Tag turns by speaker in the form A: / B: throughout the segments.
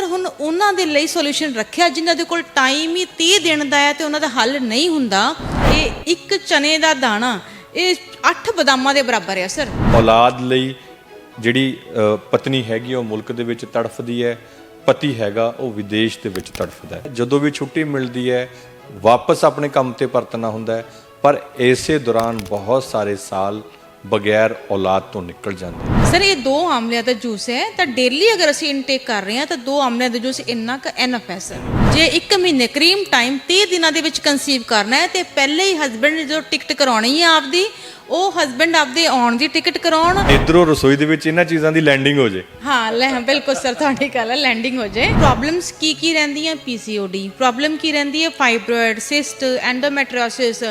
A: Sir ਹੁਣ ਉਹਨਾਂ ਦੇ ਲਈ ਸੋਲੂਸ਼ਨ ਰੱਖਿਆ, ਜਿਨ੍ਹਾਂ ਦੇ ਕੋਲ ਟਾਈਮ ਹੀ 30 ਦਿਨ ਦਾ ਹੈ ਤੇ ਉਹਨਾਂ ਦਾ ਹੱਲ ਨਹੀਂ ਹੁੰਦਾ, ਇਹ ਇੱਕ ਚਨੇ ਦਾ ਦਾਣਾ, ਇਹ 8 ਬਦਾਮਾਂ ਦੇ ਬਰਾਬਰ ਹੈ ਸਰ
B: ਔਲਾਦ ਲਈ ਜਿਹੜੀ ਪਤਨੀ ਹੈਗੀ, ਉਹ ਮੁਲਕ ਦੇ ਵਿੱਚ ਤੜਫਦੀ ਹੈ, ਪਤੀ ਹੈਗਾ, ਉਹ ਵਿਦੇਸ਼ ਦੇ ਵਿੱਚ ਤੜਫਦਾ ਹੈ। ਜਦੋਂ ਵੀ ਛੁੱਟੀ ਮਿਲਦੀ ਹੈ, ਵਾਪਸ ਆਪਣੇ ਕੰਮ ਤੇ ਪਰਤਣਾ ਹੁੰਦਾ ਹੈ, ਪਰ ਇਸੇ ਦੌਰਾਨ ਬਹੁਤ ਸਾਰੇ ਸਾਲ ਬਗੈਰ ਔਲਾਦ ਤੋਂ ਨਿਕਲ ਜਾਂਦੇ ਨੇ।
A: ਸਰ, ਇਹ ਦੋ ਆਮਲਿਆਂ ਦਾ ਜੂਸ ਹੈ। ਤਾਂ ਡੇਲੀ ਅਗਰ ਅਸੀਂ ਇਨਟੇਕ ਕਰ ਰਹੇ ਹਾਂ, ਤਾਂ ਦੋ ਆਮਲਿਆਂ ਦਾ ਜੂਸ ਇੰਨਾ ਕੁ ਐਨਫ ਹੈ, ਸਰ। ਜੇ 1 ਮਹੀਨੇ ਕਰੀਮ ਟਾਈਮ 30 ਦਿਨਾਂ ਦੇ ਵਿੱਚ ਕਨਸੀਵ ਕਰਨਾ ਹੈ, ਤੇ ਪਹਿਲੇ ਹੀ ਹਸਬੰਡ ਨੇ ਜੋ ਟਿਕਟ ਕਰਾਉਣੀ ਹੈ ਆਪਦੀ ਉਹ ਹਸਬੰਡ ਆਪਦੇ ਆਉਣ ਦੀ ਟਿਕਟ ਕਰਾਉਣ।
B: ਇਧਰੋਂ ਰਸੋਈ ਦੇ ਵਿੱਚ ਇਹਨਾਂ ਚੀਜ਼ਾਂ ਦੀ ਲੈਂਡਿੰਗ ਹੋ ਜੇ।
A: ਹਾਂ ਲੈ ਹਾਂ, ਬਿਲਕੁਲ ਸਰ ਤੁਹਾਡੀ ਗੱਲ ਹੈ ਲੈਂਡਿੰਗ ਹੋ ਜਾਏ ਪ੍ਰੋਬਲਮਸ ਕੀ ਕੀ ਰਹਿੰਦੀਆਂ ਪੀਸੀਓਡੀ ਪ੍ਰੋਬਲਮ ਕੀ ਰਹਿੰਦੀ ਹੈ? ਫਾਈਬਰੋਇਡ ਸਿਸਟ ਐਂਡੋਮੈਟ੍ਰਿਓਸਿਸ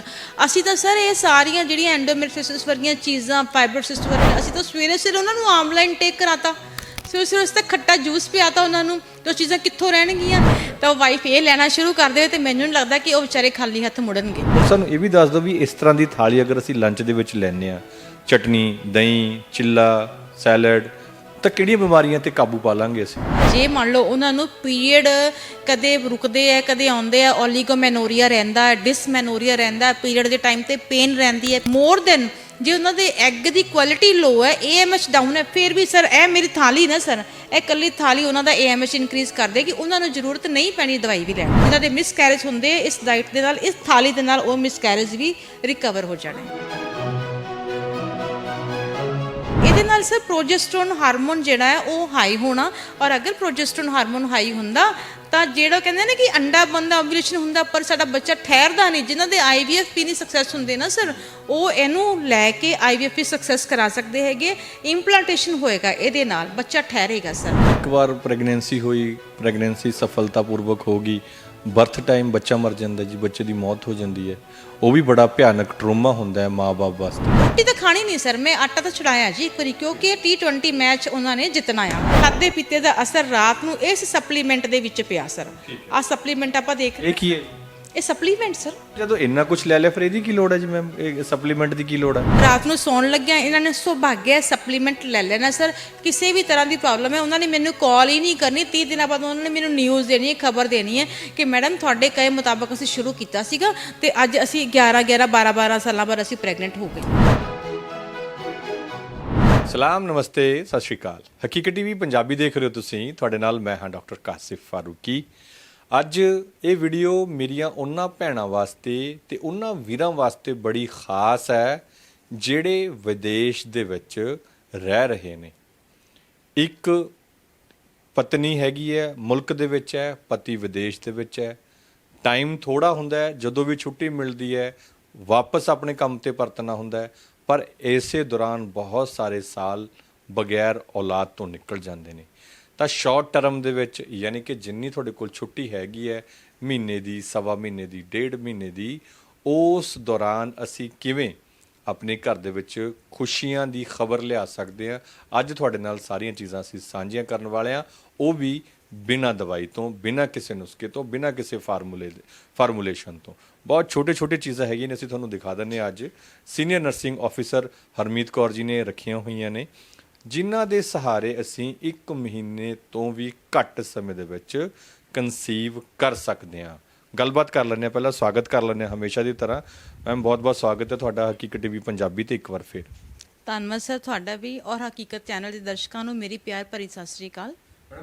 A: ਅਸੀਂ ਤਾਂ ਸਰ ਇਹ ਸਾਰੀਆਂ ਜਿਹੜੀਆਂ ਐਂਡੋਮੈਟ੍ਰਿਓਸਿਸ ਵਰਗੀਆਂ ਚੀਜ਼ਾਂ ਫਾਈਬਰੋਸਿਸਟ ਵਰਗੀਆਂ ਅਸੀਂ ਤਾਂ ਸਵੇਰੇ ਸਵੇਰੇ ਉਹਨਾਂ ਨੂੰ ਆਮਲਾਈਨ ਟੇਕ ਕਰਾਤਾ। ਸਵੇਰੇ ਉਸ ਤੱਕ ਖੱਟਾ ਜੂਸ ਪਿਆਤਾ ਉਹਨਾਂ ਨੂੰ ਤੇ ਉਹ ਚੀਜ਼ਾਂ ਕਿੱਥੋਂ ਰਹਿਣਗੀਆਂ? ਤਾਂ ਵਾਈਫ ਇਹ ਲੈਣਾ ਸ਼ੁਰੂ ਕਰ ਦੇਵੇ ਤੇ ਮੈਨੂੰ ਨਹੀਂ ਲੱਗਦਾ ਕਿ ਉਹ ਵਿਚਾਰੇ ਖਾਲੀ ਹੱਥ ਮੁੜਨਗੇ।
B: ਸਾਨੂੰ ਇਹ ਵੀ ਦੱਸ ਦਿਓ ਵੀ ਇਸ ਤਰ੍ਹਾਂ ਦੀ ਥਾਲੀ ਅਗਰ ਅਸੀਂ ਲੰਚ ਦੇ ਵਿੱਚ ਲੈਂਦੇ ਆ ਚਟਨੀ ਦਹੀਂ ਚਿੱਲਾ ਸੈਲਡ ਤਾਂ ਕਿਹੜੀਆਂ ਬਿਮਾਰੀਆਂ ਤੇ ਕਾਬੂ ਪਾ ਲਾਂਗੇ ਅਸੀਂ?
A: ਜੇ ਮੰਨ ਲਓ ਉਹਨਾਂ ਨੂੰ ਪੀਰੀਅਡ ਕਦੇ ਰੁਕਦੇ ਆ ਕਦੇ ਆਉਂਦੇ ਆ ਓਲੀਗੋਮੈਨੋਰੀਆ ਰਹਿੰਦਾ ਡਿਸਮੈਨੋਰੀਆ ਰਹਿੰਦਾ ਪੀਰੀਅਡ ਦੇ ਟਾਈਮ ਤੇ ਪੇਨ ਰਹਿੰਦੀ ਹੈ ਮੋਰ ਦੈਨ ਜੇ ਉਹਨਾਂ ਦੇ ਐਗ ਦੀ ਕੁਆਲਿਟੀ ਲੋ ਹੈ ਏਐਮਐਚ ਡਾਊਨ ਹੈ, ਫਿਰ ਵੀ ਸਰ ਇਹ ਮੇਰੀ ਥਾਲੀ ਨਾ ਸਰ ਇਹ ਕੱਲੀ ਥਾਲੀ ਉਹਨਾਂ ਦਾ ਏਐਮਐਚ ਇਨਕਰੀਜ਼ ਕਰ ਦੇਗੀ ਉਹਨਾਂ ਨੂੰ ਜ਼ਰੂਰਤ ਨਹੀਂ ਪੈਣੀ ਦਵਾਈ ਵੀ ਲੈਣ ਉਹਨਾਂ ਦੇ ਮਿਸਕੈਰੇਜ ਹੁੰਦੇ ਇਸ ਡਾਈਟ ਦੇ ਨਾਲ, ਇਸ ਥਾਲੀ ਦੇ ਨਾਲ ਉਹ ਮਿਸਕੈਰੇਜ ਵੀ ਰਿਕਵਰ ਹੋ ਜਾਣੇ। ਇਹਦੇ ਨਾਲ ਸਰ ਪ੍ਰੋਜੈਸਟਰੋਨ ਹਾਰਮੋਨ ਜਿਹੜਾ ਹੈ, ਉਹ ਹਾਈ ਹੋਣਾ ਔਰ ਅਗਰ ਪ੍ਰੋਜੈਸਟਰੋਨ ਹਾਰਮੋਨ ਹਾਈ ਹੁੰਦਾ ਤਾਂ ਜਿਹੜਾ ਕਹਿੰਦੇ ਨੇ ਕਿ ਅੰਡਾ ਬੰਦਾ ਓਵੂਲੇਸ਼ਨ ਹੁੰਦਾ, ਪਰ ਸਾਡਾ ਬੱਚਾ ਠਹਿਰਦਾ ਨਹੀਂ। ਜਿਨ੍ਹਾਂ ਦੇ ਆਈਵੀਐਫ ਵੀ ਨਹੀਂ ਸਕਸੈਸ ਹੁੰਦੇ ਨਾ ਸਰ ਉਹ ਇਹਨੂੰ ਲੈ ਕੇ ਆਈਵੀਐਫ ਵੀ ਸਕਸੈਸ ਕਰਾ ਸਕਦੇ ਹੈਗੇ। ਇੰਪਲਾਂਟੇਸ਼ਨ ਹੋਏਗਾ ਇਹਦੇ ਨਾਲ, ਬੱਚਾ ਠਹਿਰੇਗਾ ਸਰ
B: ਇੱਕ ਵਾਰ ਪ੍ਰੈਗਨੈਂਸੀ ਹੋਈ ਪ੍ਰੈਗਨੈਂਸੀ ਸਫਲਤਾਪੂਰਵਕ ਹੋ ਗਈ ਬਰਥ ਟਾਈਮ ਬੱਚਾ ਮਰ ਜਾਂਦਾ ਜੀ ਬੱਚੇ ਦੀ ਮੌਤ ਹੋ ਜਾਂਦੀ ਹੈ। ਉਹ ਵੀ ਬੜਾ ਭਿਆਨਕ ਟਰੋਮਾ ਹੁੰਦਾ ਹੈ ਮਾਂ-ਬਾਪ ਵਾਸਤੇ।
A: ਰੋਟੀ ਤਾਂ ਖਾਣੀ ਨਹੀਂ ਸਰ ਮੈਂ ਆਟਾ ਤਾਂ ਛੁਡਾਇਆ ਜੀ ਇੱਕ ਵਾਰੀ ਕਿਉਂਕਿ T20 ਮੈਚ ਉਹਨਾਂ ਨੇ ਜਿੱਤਣਾ ਆ। ਖਾਦੇ ਪੀਤੇ ਦਾ ਅਸਰ ਰਾਤ ਨੂੰ ਇਸ ਸਪਲੀਮੈਂਟ ਦੇ ਵਿੱਚ ਪਿਆ ਸਰ। ਆ ਸਪਲੀਮੈਂਟ ਆਪਾਂ ਦੇਖ
B: ਇਹ ਕੀ ਹੈ?
A: ਇਹ ਸਪਲੀਮੈਂਟ ਸਰ
B: ਜਦੋਂ ਇੰਨਾ ਕੁਝ ਲੈ ਲਿਆ ਫਿਰ ਇਹਦੀ ਕੀ ਲੋੜ ਹੈ ਜੀ ਮੈਮ ਇਹ ਸਪਲੀਮੈਂਟ ਦੀ ਕੀ ਲੋੜ ਹੈ?
A: ਰਾਤ ਨੂੰ ਸੌਣ ਲੱਗਿਆ ਇਹਨਾਂ ਨੇ ਸੁਭਾਗਿਆ ਸਪਲੀਮੈਂਟ ਲੈ ਲੈਣਾ ਸਰ ਕਿਸੇ ਵੀ ਤਰ੍ਹਾਂ ਦੀ ਪ੍ਰੋਬਲਮ ਹੈ ਉਹਨਾਂ ਨੇ ਮੈਨੂੰ ਕਾਲ ਹੀ ਨਹੀਂ ਕਰਨੀ। 30 ਦਿਨਾਂ ਬਾਅਦ ਉਹਨਾਂ ਨੇ ਮੈਨੂੰ ਨਿਊਜ਼ ਦੇਣੀ ਹੈ ਖਬਰ ਦੇਣੀ ਹੈ ਕਿ ਮੈਡਮ ਤੁਹਾਡੇ ਕਹੇ ਮੁਤਾਬਕ ਅਸੀਂ ਸ਼ੁਰੂ ਕੀਤਾ ਸੀਗਾ ਤੇ ਅੱਜ ਅਸੀਂ 11 11 12 12 ਸਾਲਾਂ ਬਾਅਦ ਅਸੀਂ ਪ੍ਰੈਗਨੈਂਟ ਹੋ ਗਏ।
B: ਸਲਾਮ ਨਮਸਤੇ ਸਤਿ ਸ਼੍ਰੀ ਅਕਾਲ। ਹਕੀਕਤ ਟੀਵੀ ਪੰਜਾਬੀ ਦੇਖ ਰਹੇ ਹੋ ਤੁਸੀਂ। ਤੁਹਾਡੇ ਨਾਲ ਮੈਂ ਹਾਂ ਡਾਕਟਰ ਕਾਸਿਫ ਫਾਰੂਕੀ। ਅੱਜ ਇਹ ਵੀਡੀਓ ਮੇਰੀਆਂ ਉਹਨਾਂ ਭੈਣਾਂ ਵਾਸਤੇ ਤੇ ਉਹਨਾਂ ਵੀਰਾਂ ਵਾਸਤੇ ਬੜੀ ਖਾਸ ਹੈ, ਜਿਹੜੇ ਵਿਦੇਸ਼ ਦੇ ਵਿੱਚ ਰਹਿ ਰਹੇ ਨੇ। ਇੱਕ ਪਤਨੀ ਹੈਗੀ ਹੈ, ਮੁਲਕ ਦੇ ਵਿੱਚ ਹੈ, ਪਤੀ ਵਿਦੇਸ਼ ਦੇ ਵਿੱਚ ਹੈ। ਟਾਈਮ ਥੋੜਾ ਹੁੰਦਾ ਹੈ, ਜਦੋਂ ਵੀ ਛੁੱਟੀ ਮਿਲਦੀ ਹੈ, ਵਾਪਸ ਆਪਣੇ ਕੰਮ ਤੇ ਪਰਤਣਾ ਹੁੰਦਾ ਹੈ, ਪਰ ਇਸੇ ਦੌਰਾਨ ਬਹੁਤ ਸਾਰੇ ਸਾਲ ਬਗੈਰ ਔਲਾਦ ਤੋਂ ਨਿਕਲ ਜਾਂਦੇ ਨੇ। ਤਾਂ ਸ਼ਾਰਟ ਟਰਮ ਦੇ ਵਿੱਚ ਯਾਨੀ ਕਿ ਜਿੰਨੀ ਤੁਹਾਡੇ ਕੋਲ ਛੁੱਟੀ ਹੈਗੀ ਹੈ, ਮਹੀਨੇ ਦੀ, ਸਵਾ ਮਹੀਨੇ ਦੀ, ਡੇਢ ਮਹੀਨੇ ਦੀ, ਉਸ ਦੌਰਾਨ ਅਸੀਂ ਕਿਵੇਂ ਆਪਣੇ ਘਰ ਦੇ ਵਿੱਚ ਖੁਸ਼ੀਆਂ ਦੀ ਖਬਰ ਲਿਆ ਸਕਦੇ ਆ ਅੱਜ ਤੁਹਾਡੇ ਨਾਲ ਸਾਰੀਆਂ ਚੀਜ਼ਾਂ ਅਸੀਂ ਸਾਂਝੀਆਂ ਕਰਨ ਵਾਲੇ ਆ ਉਹ ਵੀ ਬਿਨਾਂ ਦਵਾਈ ਤੋਂ, ਬਿਨਾਂ ਕਿਸੇ ਨੁਸਖੇ ਤੋਂ, ਬਿਨਾਂ ਕਿਸੇ ਫਾਰਮੂਲੇ ਦੇ, ਫਾਰਮੂਲੇਸ਼ਨ ਤੋਂ। ਬਹੁਤ ਛੋਟੇ ਛੋਟੇ ਚੀਜ਼ਾਂ ਹੈਗੀਆਂ ਨੇ, ਅਸੀਂ ਤੁਹਾਨੂੰ ਦਿਖਾ ਦਿੰਨੇ ਆ ਅੱਜ। Senior nursing officer Harmeet Kaur ji ਨੇ ਰੱਖੀਆਂ ਹੋਈਆਂ ਨੇ। ਜਿਨ੍ਹਾਂ ਦੇ ਸਹਾਰੇ ਅਸੀਂ 1 ਮਹੀਨੇ ਤੋਂ ਵੀ ਘੱਟ ਸਮੇਂ ਦੇ ਵਿੱਚ ਕਨਸੀਵ ਕਰ ਸਕਦੇ ਹਾਂ। ਗੱਲਬਾਤ ਕਰ ਲੈਂਦੇ ਹਾਂ ਪਹਿਲਾਂ ਸਵਾਗਤ ਕਰ ਲੈਂਦੇ ਹਾਂ ਹਮੇਸ਼ਾ ਦੀ ਤਰ੍ਹਾਂ। ਮੈਮ ਬਹੁਤ ਬਹੁਤ ਸਵਾਗਤ ਹੈ ਤੁਹਾਡਾ ਹਕੀਕਤ ਟੀਵੀ ਪੰਜਾਬੀ ਤੇ ਇੱਕ ਵਾਰ ਫੇਰ।
A: ਧੰਨਵਾਦ ਸਰ ਤੁਹਾਡਾ ਵੀ ਔਰ ਹਕੀਕਤ ਚੈਨਲ ਦੇ ਦਰਸ਼ਕਾਂ ਨੂੰ ਮੇਰੀ ਪਿਆਰ ਭਰੀ ਸਤਿ ਸ੍ਰੀ ਅਕਾਲ।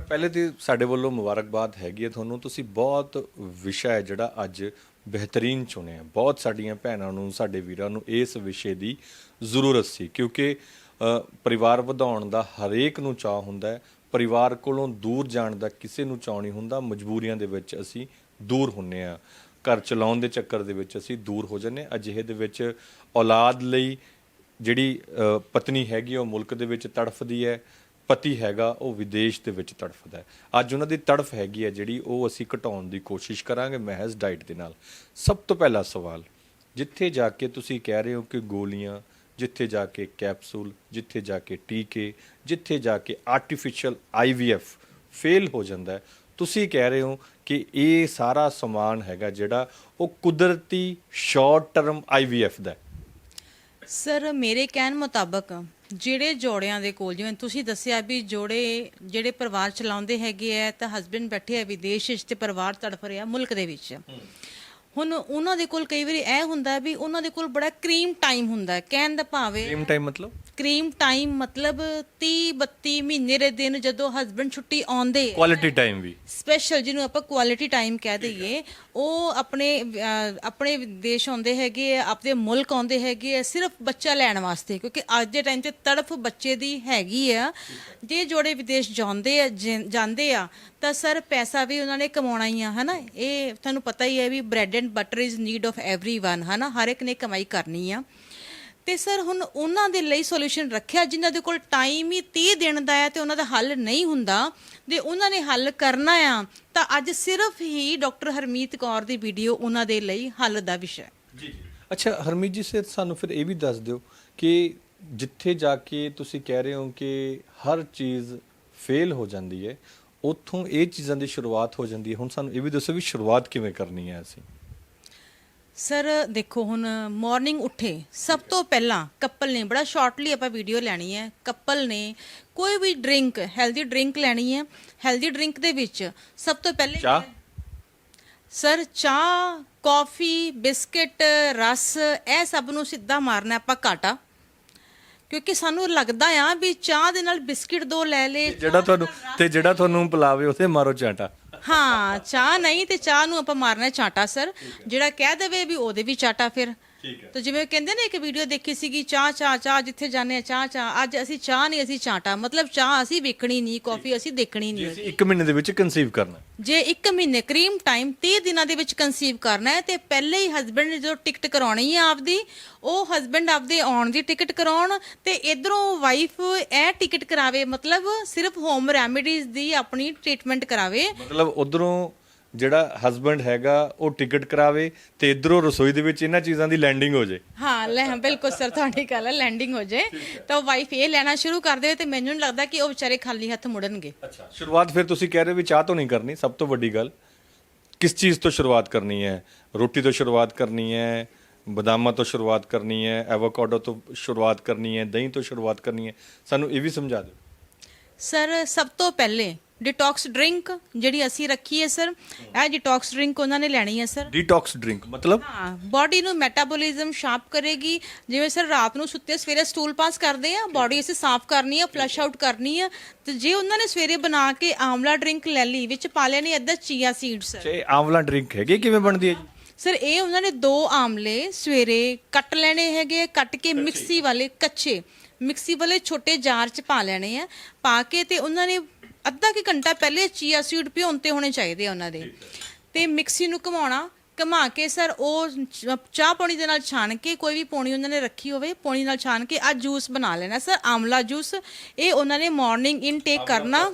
B: ਪਹਿਲੇ ਤੇ ਸਾਡੇ ਵੱਲੋਂ ਮੁਬਾਰਕਬਾਦ ਹੈਗੀ ਹੈ ਤੁਹਾਨੂੰ। ਤੁਸੀਂ ਬਹੁਤ ਵਿਸ਼ਾ ਹੈ ਜਿਹੜਾ ਅੱਜ ਬਿਹਤਰੀਨ ਚੁਣਿਆ। ਬਹੁਤ ਸਾਡੀਆਂ ਭੈਣਾਂ ਨੂੰ ਸਾਡੇ ਵੀਰਾਂ ਨੂੰ ਇਸ ਵਿਸ਼ੇ ਦੀ ਜ਼ਰੂਰਤ ਸੀ। ਕਿਉਂਕਿ ਪਰਿਵਾਰ ਵਧਾਉਣ ਦਾ ਹਰੇਕ ਨੂੰ ਚਾਹ ਹੁੰਦਾ ਹੈ। ਪਰਿਵਾਰ ਕੋਲੋਂ ਦੂਰ ਜਾਣ ਦਾ ਕਿਸੇ ਨੂੰ ਚਾਅ ਨਹੀਂ ਹੁੰਦਾ। ਮਜਬੂਰੀਆਂ ਦੇ ਵਿੱਚ ਅਸੀਂ ਦੂਰ ਹੁੰਨੇ ਆ। ਘਰ ਚਲਾਉਣ ਦੇ ਚੱਕਰ ਦੇ ਵਿੱਚ ਅਸੀਂ ਦੂਰ ਹੋ ਜੰਨੇ ਅਜਿਹੇ ਦੇ ਵਿੱਚ ਔਲਾਦ ਲਈ ਜਿਹੜੀ ਪਤਨੀ ਹੈਗੀ ਉਹ ਮੁਲਕ ਦੇ ਵਿੱਚ ਤੜਫਦੀ ਹੈ। ਪਤੀ ਹੈਗਾ, ਉਹ ਵਿਦੇਸ਼ ਦੇ ਵਿੱਚ ਤੜਫਦਾ ਹੈ। ਅੱਜ ਉਹਨਾਂ ਦੀ ਤੜਫ ਹੈਗੀ ਹੈ ਜਿਹੜੀ, ਉਹ ਅਸੀਂ ਘਟਾਉਣ ਦੀ ਕੋਸ਼ਿਸ਼ ਕਰਾਂਗੇ ਮਹਿਜ਼ ਡਾਈਟ ਦੇ ਨਾਲ। ਸਭ ਤੋਂ ਪਹਿਲਾ ਸਵਾਲ, ਜਿੱਥੇ ਜਾ ਕੇ ਤੁਸੀਂ ਕਹਿ ਰਹੇ ਹੋ ਕਿ ਗੋਲੀਆਂ ਜਿੱਥੇ ਜਾ ਕੇ ਕੈਪਸੂਲ ਜਿੱਥੇ ਜਾ ਕੇ ਟੀਕੇ ਜਿੱਥੇ ਜਾ ਕੇ ਆਰਟੀਫੀਸ਼ੀਅਲ ਆਈਵੀਐਫ ਫੇਲ ਹੋ ਜਾਂਦਾ ਤੁਸੀਂ ਕਹਿ ਰਹੇ ਹੋ ਕਿ ਇਹ ਸਾਰਾ ਸਮਾਨ ਹੈਗਾ ਜਿਹੜਾ ਉਹ ਕੁਦਰਤੀ ਸ਼ਾਰਟ ਟਰਮ ਆਈਵੀਐਫ ਦਾ
A: ਸਰ ਮੇਰੇ ਕਹਿਣ ਮੁਤਾਬਕ ਜਿਹੜੇ ਜੋੜਿਆਂ ਦੇ ਕੋਲ ਜਿਵੇਂ ਤੁਸੀਂ ਦੱਸਿਆ ਵੀ ਜੋੜੇ ਜਿਹੜੇ ਪਰਿਵਾਰ ਚਲਾਉਂਦੇ ਹੈਗੇ ਆ ਤਾਂ ਹਸਬੰਡ ਬੈਠੇ ਆ ਵਿਦੇਸ਼ ਵਿੱਚ ਤੇ ਪਰਿਵਾਰ ਤੜਫ ਰਿਹਾ ਮੁਲਕ ਦੇ ਵਿੱਚ। ਹੁਣ ਉਹਨਾਂ ਦੇ ਕੋਲ ਕਈ ਵਾਰੀ ਇਹ ਹੁੰਦਾ ਵੀ ਉਹਨਾਂ ਦੇ ਕੋਲ ਬੜਾ ਕਰੀਮ ਟਾਈਮ ਹੁੰਦਾ ਕਹਿਣ ਦਾ ਭਾਵੇਂ
B: ਟਾਈਮ ਮਤਲਬ?
A: ਕਰੀਮ ਟਾਈਮ ਮਤਲਬ 30 32 ਮਹੀਨੇ ਦੇ ਦਿਨ ਜਦੋਂ ਹਸਬੰਡ ਛੁੱਟੀ ਆਉਂਦੇ ਆ
B: ਕੁਆਲਿਟੀ ਟਾਈਮ ਵੀ
A: ਸਪੈਸ਼ਲ ਜਿਹਨੂੰ ਆਪਾਂ ਕੁਆਲਿਟੀ ਟਾਈਮ ਕਹਿ ਦਈਏ ਉਹ ਆਪਣੇ ਅਹ, ਆਪਣੇ ਦੇਸ਼ ਆਉਂਦੇ ਹੈਗੇ ਆ ਆਪਣੇ ਮੁਲਕ ਆਉਂਦੇ ਹੈਗੇ ਆ ਸਿਰਫ ਬੱਚਾ ਲੈਣ ਵਾਸਤੇ ਕਿਉਂਕਿ ਅੱਜ ਦੇ ਟਾਈਮ ਤੇ ਤੜਫ ਬੱਚੇ ਦੀ ਹੈਗੀ ਆ ਜੇ ਜੋੜੇ ਵਿਦੇਸ਼ ਜਾਂਦੇ ਆ ਜੇ- ਜਾਂਦੇ ਆ ਤਾਂ ਸਰ ਪੈਸਾ ਵੀ ਉਹਨਾਂ ਨੇ ਕਮਾਉਣਾ ਹੀ ਆ ਹਨਾ ਇਹ ਤੁਹਾਨੂੰ ਪਤਾ ਹੀ ਹੈ ਵੀ bread and butter is need of everyone ਹਨਾ ਹਰ ਇੱਕ ਨੇ ਕਮਾਈ ਕਰਨੀ ਆ ਤੇ ਸਰ ਹੁਣ ਉਹਨਾਂ ਦੇ ਲਈ ਸੋਲੂਸ਼ਨ ਰੱਖਿਆ ਜਿਨ੍ਹਾਂ ਦੇ ਕੋਲ ਟਾਈਮ ਹੀ 30 ਦਿਨ ਦਾ ਹੈ ਤੇ ਉਹਨਾਂ ਦਾ ਹੱਲ ਨਹੀਂ ਹੁੰਦਾ ਤੇ ਉਹਨਾਂ ਨੇ ਹੱਲ ਕਰਨਾ ਆ ਤਾਂ ਅੱਜ ਸਿਰਫ ਹੀ ਡਾਕਟਰ ਹਰਮੀਤ ਕੌਰ ਦੀ ਵੀਡੀਓ ਉਹਨਾਂ ਦੇ ਲਈ ਹੱਲ ਦਾ ਵਿਸ਼ਾ ਹੈ।
B: ਜੀ ਜੀ। ਅੱਛਾ ਹਰਮੀਤ ਜੀ ਸੇ ਸਾਨੂੰ ਫਿਰ ਇਹ ਵੀ ਦੱਸ ਦਿਓ ਕਿ ਜਿੱਥੇ ਜਾ ਕੇ ਤੁਸੀਂ ਕਹਿ ਰਹੇ ਹੋ ਕਿ ਹਰ ਚੀਜ਼ ਫੇਲ ਹੋ ਜਾਂਦੀ ਹੈ ਉੱਥੋਂ ਇਹ ਚੀਜ਼ਾਂ ਦੀ ਸ਼ੁਰੂਆਤ ਹੋ ਜਾਂਦੀ ਹੈ। ਹੁਣ ਸਾਨੂੰ ਇਹ ਵੀ ਦੱਸੋ ਵੀ ਸ਼ੁਰੂਆਤ ਕਿਵੇਂ ਕਰਨੀ ਹੈ ਅਸੀਂ।
A: ਸਰ ਦੇਖੋ ਹੁਣ ਮਾਰਨਿੰਗ ਉੱਠੇ। ਸਭ ਤੋਂ ਪਹਿਲਾਂ ਕਪਲ ਨੇ ਬੜਾ ਸ਼ਾਰਟਲੀ ਆਪਾਂ ਵੀਡੀਓ ਲੈਣੀ ਹੈ ਕਪਲ ਨੇ ਕੋਈ ਵੀ ਡਰਿੰਕ ਹੈਲਦੀ ਡਰਿੰਕ ਲੈਣੀ ਹੈ ਹੈਲਦੀ ਡਰਿੰਕ ਦੇ ਵਿੱਚ ਸਭ ਤੋਂ ਪਹਿਲੇ
B: ਚਾਹ?
A: ਸਰ ਚਾਹ ਕਾਫੀ ਬਿਸਕਟ ਰਸ ਇਹ ਸਭ ਨੂੰ ਸਿੱਧਾ ਮਾਰਨਾ ਆਪਾਂ ਕਾਟਾ ਕਿਉਂਕਿ ਸਾਨੂੰ ਲੱਗਦਾ ਆ ਵੀ ਚਾਹ ਦੇ ਨਾਲ ਬਿਸਕਟ ਦੋ ਲੈ ਲੇ
B: ਜਿਹੜਾ ਤੁਹਾਨੂੰ ਤੇ ਜਿਹੜਾ ਤੁਹਾਨੂੰ ਪਿਲਾਵੇ ਉਥੇ ਮਾਰੋ ਚਾਂਟਾ
A: ਹਾਂ ਚਾਹ ਨਹੀਂ ਤੇ ਚਾਹ ਨੂੰ ਆਪਾਂ ਮਾਰਨਾ ਚਾਟਾ ਸਰ। ਜਿਹੜਾ ਕਹਿ ਦੇਵੇ ਵੀ ਉਹਦੇ ਵੀ ਚਾਟਾ ਫਿਰ।
B: ਠੀਕ ਹੈ।
A: ਤਾਂ ਜਿਵੇਂ ਕਹਿੰਦੇ ਨੇ ਇੱਕ ਵੀਡੀਓ ਦੇਖੀ ਸੀਗੀ ਚਾਹ ਚਾਹ ਚਾਹ ਜਿੱਥੇ ਜਾਂਦੇ ਆ ਚਾਹ ਚਾਹ ਅੱਜ ਅਸੀਂ ਚਾਹ ਨਹੀਂ ਅਸੀਂ ਚਾਟਾ। ਮਤਲਬ ਚਾਹ ਅਸੀਂ ਵੇਖਣੀ ਨਹੀਂ ਕਾਫੀ ਅਸੀਂ ਦੇਖਣੀ
B: ਜੀ
A: ਨਹੀਂ
B: ਅਸੀਂ 1 ਮਹੀਨੇ ਦੇ ਵਿੱਚ ਕਨਸੀਵ ਕਰਨਾ
A: ਜੇ 1 ਮਹੀਨੇ ਕਰੀਮ ਟਾਈਮ 30 ਦਿਨਾਂ ਦੇ ਵਿੱਚ ਕਨਸੀਵ ਕਰਨਾ ਹੈ ਤੇ ਪਹਿਲੇ ਹੀ ਹਸਬੰਡ ਨੇ ਜਦੋਂ ਟਿਕਟ ਕਰਾਉਣੀ ਹੈ ਆਪਦੀ ਉਹ ਹਸਬੰਡ ਆਪਦੇ ਆਉਣ ਦੀ ਟਿਕਟ ਕਰਾਉਣ ਤੇ ਇਧਰੋਂ ਵਾਈਫ ਇਹ ਟਿਕਟ ਕਰਾਵੇ ਮਤਲਬ ਸਿਰਫ ਹੋਮ ਰੈਮੇਡੀਜ਼ ਦੀ ਆਪਣੀ ਟ੍ਰੀਟਮੈਂਟ ਕਰਾਵੇ।
B: ਮਤਲਬ ਉਧਰੋਂ ਜਿਹੜਾ ਹਸਬੰਡ ਹੈਗਾ ਉਹ ਟਿਕਟ ਕਰਾਵੇ ਤੇ ਇਧਰੋਂ ਰਸੋਈ ਦੇ ਵਿੱਚ ਇਹਨਾਂ ਚੀਜ਼ਾਂ ਦੀ ਲੈਂਡਿੰਗ ਹੋ ਜੇ।
A: ਹਾਂ ਲੈ ਬਿਲਕੁਲ ਸਰ ਤੁਹਾਡੀ ਗੱਲ ਹੈ ਲੈਂਡਿੰਗ ਹੋ ਜੇ। ਤਾਂ ਵਾਈਫ ਇਹ ਲੈਣਾ ਸ਼ੁਰੂ ਕਰ ਦੇਵੇ ਤੇ ਮੈਨੂੰ ਨਹੀਂ ਲੱਗਦਾ ਕਿ ਉਹ ਵਿਚਾਰੇ ਖਾਲੀ ਹੱਥ ਮੁੜਨਗੇ।
B: ਅੱਛਾ ਸ਼ੁਰੂਆਤ ਫਿਰ ਤੁਸੀਂ ਕਹਿ ਰਹੇ ਹੋ ਵੀ ਚਾਹ ਤੋਂ ਨਹੀਂ ਕਰਨੀ ਸਭ ਤੋਂ ਵੱਡੀ ਗੱਲ। ਕਿਸ ਚੀਜ਼ ਤੋਂ ਸ਼ੁਰੂਆਤ ਕਰਨੀ ਹੈ? ਰੋਟੀ ਤੋਂ ਸ਼ੁਰੂਆਤ ਕਰਨੀ ਹੈ ਬਦਾਮਾਂ ਤੋਂ ਸ਼ੁਰੂਆਤ ਕਰਨੀ ਹੈ ਐਵੋਕਾਡੋ ਤੋਂ ਸ਼ੁਰੂਆਤ ਕਰਨੀ ਹੈ ਦਹੀਂ ਤੋਂ ਸ਼ੁਰੂਆਤ ਕਰਨੀ ਹੈ। ਸਾਨੂੰ ਇਹ ਵੀ ਸਮਝਾ ਦਿਓ।
A: ਸਰ ਸਭ ਤੋਂ ਪਹਿਲੇ ਡਿਟੌਕਸ ਡਰਿੰਕ ਜਿਹੜੀ ਅਸੀਂ ਰੱਖੀ ਹੈ ਸਰ ਇਹ ਡਿਟੌਕਸ ਡਰਿੰਕ ਉਹਨਾਂ ਨੇ ਲੈਣੀ ਹੈ ਸਰ
B: ਡੀਟੌਕਸ ਡਰਿੰਕ ਮਤਲਬ?
A: ਹਾਂ ਬਾਡੀ ਨੂੰ ਮੈਟਾਬੋਲਿਜ਼ਮ ਸ਼ਾਰਪ ਕਰੇਗੀ। ਜਿਵੇਂ ਸਰ ਰਾਤ ਨੂੰ ਸੁੱਤੇ ਸਵੇਰੇ ਸਟੂਲ ਪਾਸ ਕਰਦੇ ਆ ਬਾਡੀ ਅਸੀਂ ਸਾਫ਼ ਕਰਨੀ ਆ ਫਲਸ਼ ਆਊਟ ਕਰਨੀ ਆ ਤੇ ਜੇ ਉਹਨਾਂ ਨੇ ਸਵੇਰੇ ਬਣਾ ਕੇ ਆਮਲਾ ਡਰਿੰਕ ਲੈ ਲਈ ਵਿੱਚ ਪਾ ਲੈਣੀ ਅੱਧਾ ਚੀਆ ਸੀਡਸ
B: ਇਹ ਆਂਵਲਾ ਡਰਿੰਕ ਹੈਗੇ ਕਿਵੇਂ ਬਣਦੀ ਹੈ ਜੀ?
A: ਸਰ ਇਹ ਉਹਨਾਂ ਨੇ ਦੋ ਆਮਲੇ ਸਵੇਰੇ ਕੱਟ ਲੈਣੇ ਹੈਗੇ ਕੱਟ ਕੇ ਮਿਕਸੀ ਵਾਲੇ ਕੱਚੇ ਮਿਕਸੀ ਵਾਲੇ ਛੋਟੇ ਜਾਰ ਚ ਪਾ ਲੈਣੇ ਆ ਪਾ ਕੇ ਤੇ ਉਹਨਾਂ ਨੇ ਅੱਧਾ ਕਿ ਘੰਟਾ ਪਹਿਲੇ ਚੀਆ ਸੀਡ ਭਿਉਂਤੇ ਹੋਣੇ ਚਾਹੀਦੇ ਆ ਉਹਨਾਂ ਦੇ। ਤੇ ਮਿਕਸੀ ਨੂੰ ਘੁਮਾਉਣਾ ਘੁਮਾ ਕੇ ਸਰ ਉਹ ਚ- ਚਾਹ ਪਾਣੀ ਦੇ ਨਾਲ ਛਾਣ ਕੇ ਕੋਈ ਵੀ ਪੌਣੀ ਉਹਨਾਂ ਨੇ ਰੱਖੀ ਹੋਵੇ ਪੌਣੀ ਨਾਲ ਛਾਣ ਕੇ ਆ ਜੂਸ ਬਣਾ ਲੈਣਾ। ਸਰ ਆਮਲਾ ਜੂਸ ਇਹ ਉਹਨਾਂ ਨੇ ਮਾਰਨਿੰਗ ਇਨਟੇਕ ਕਰਨਾ।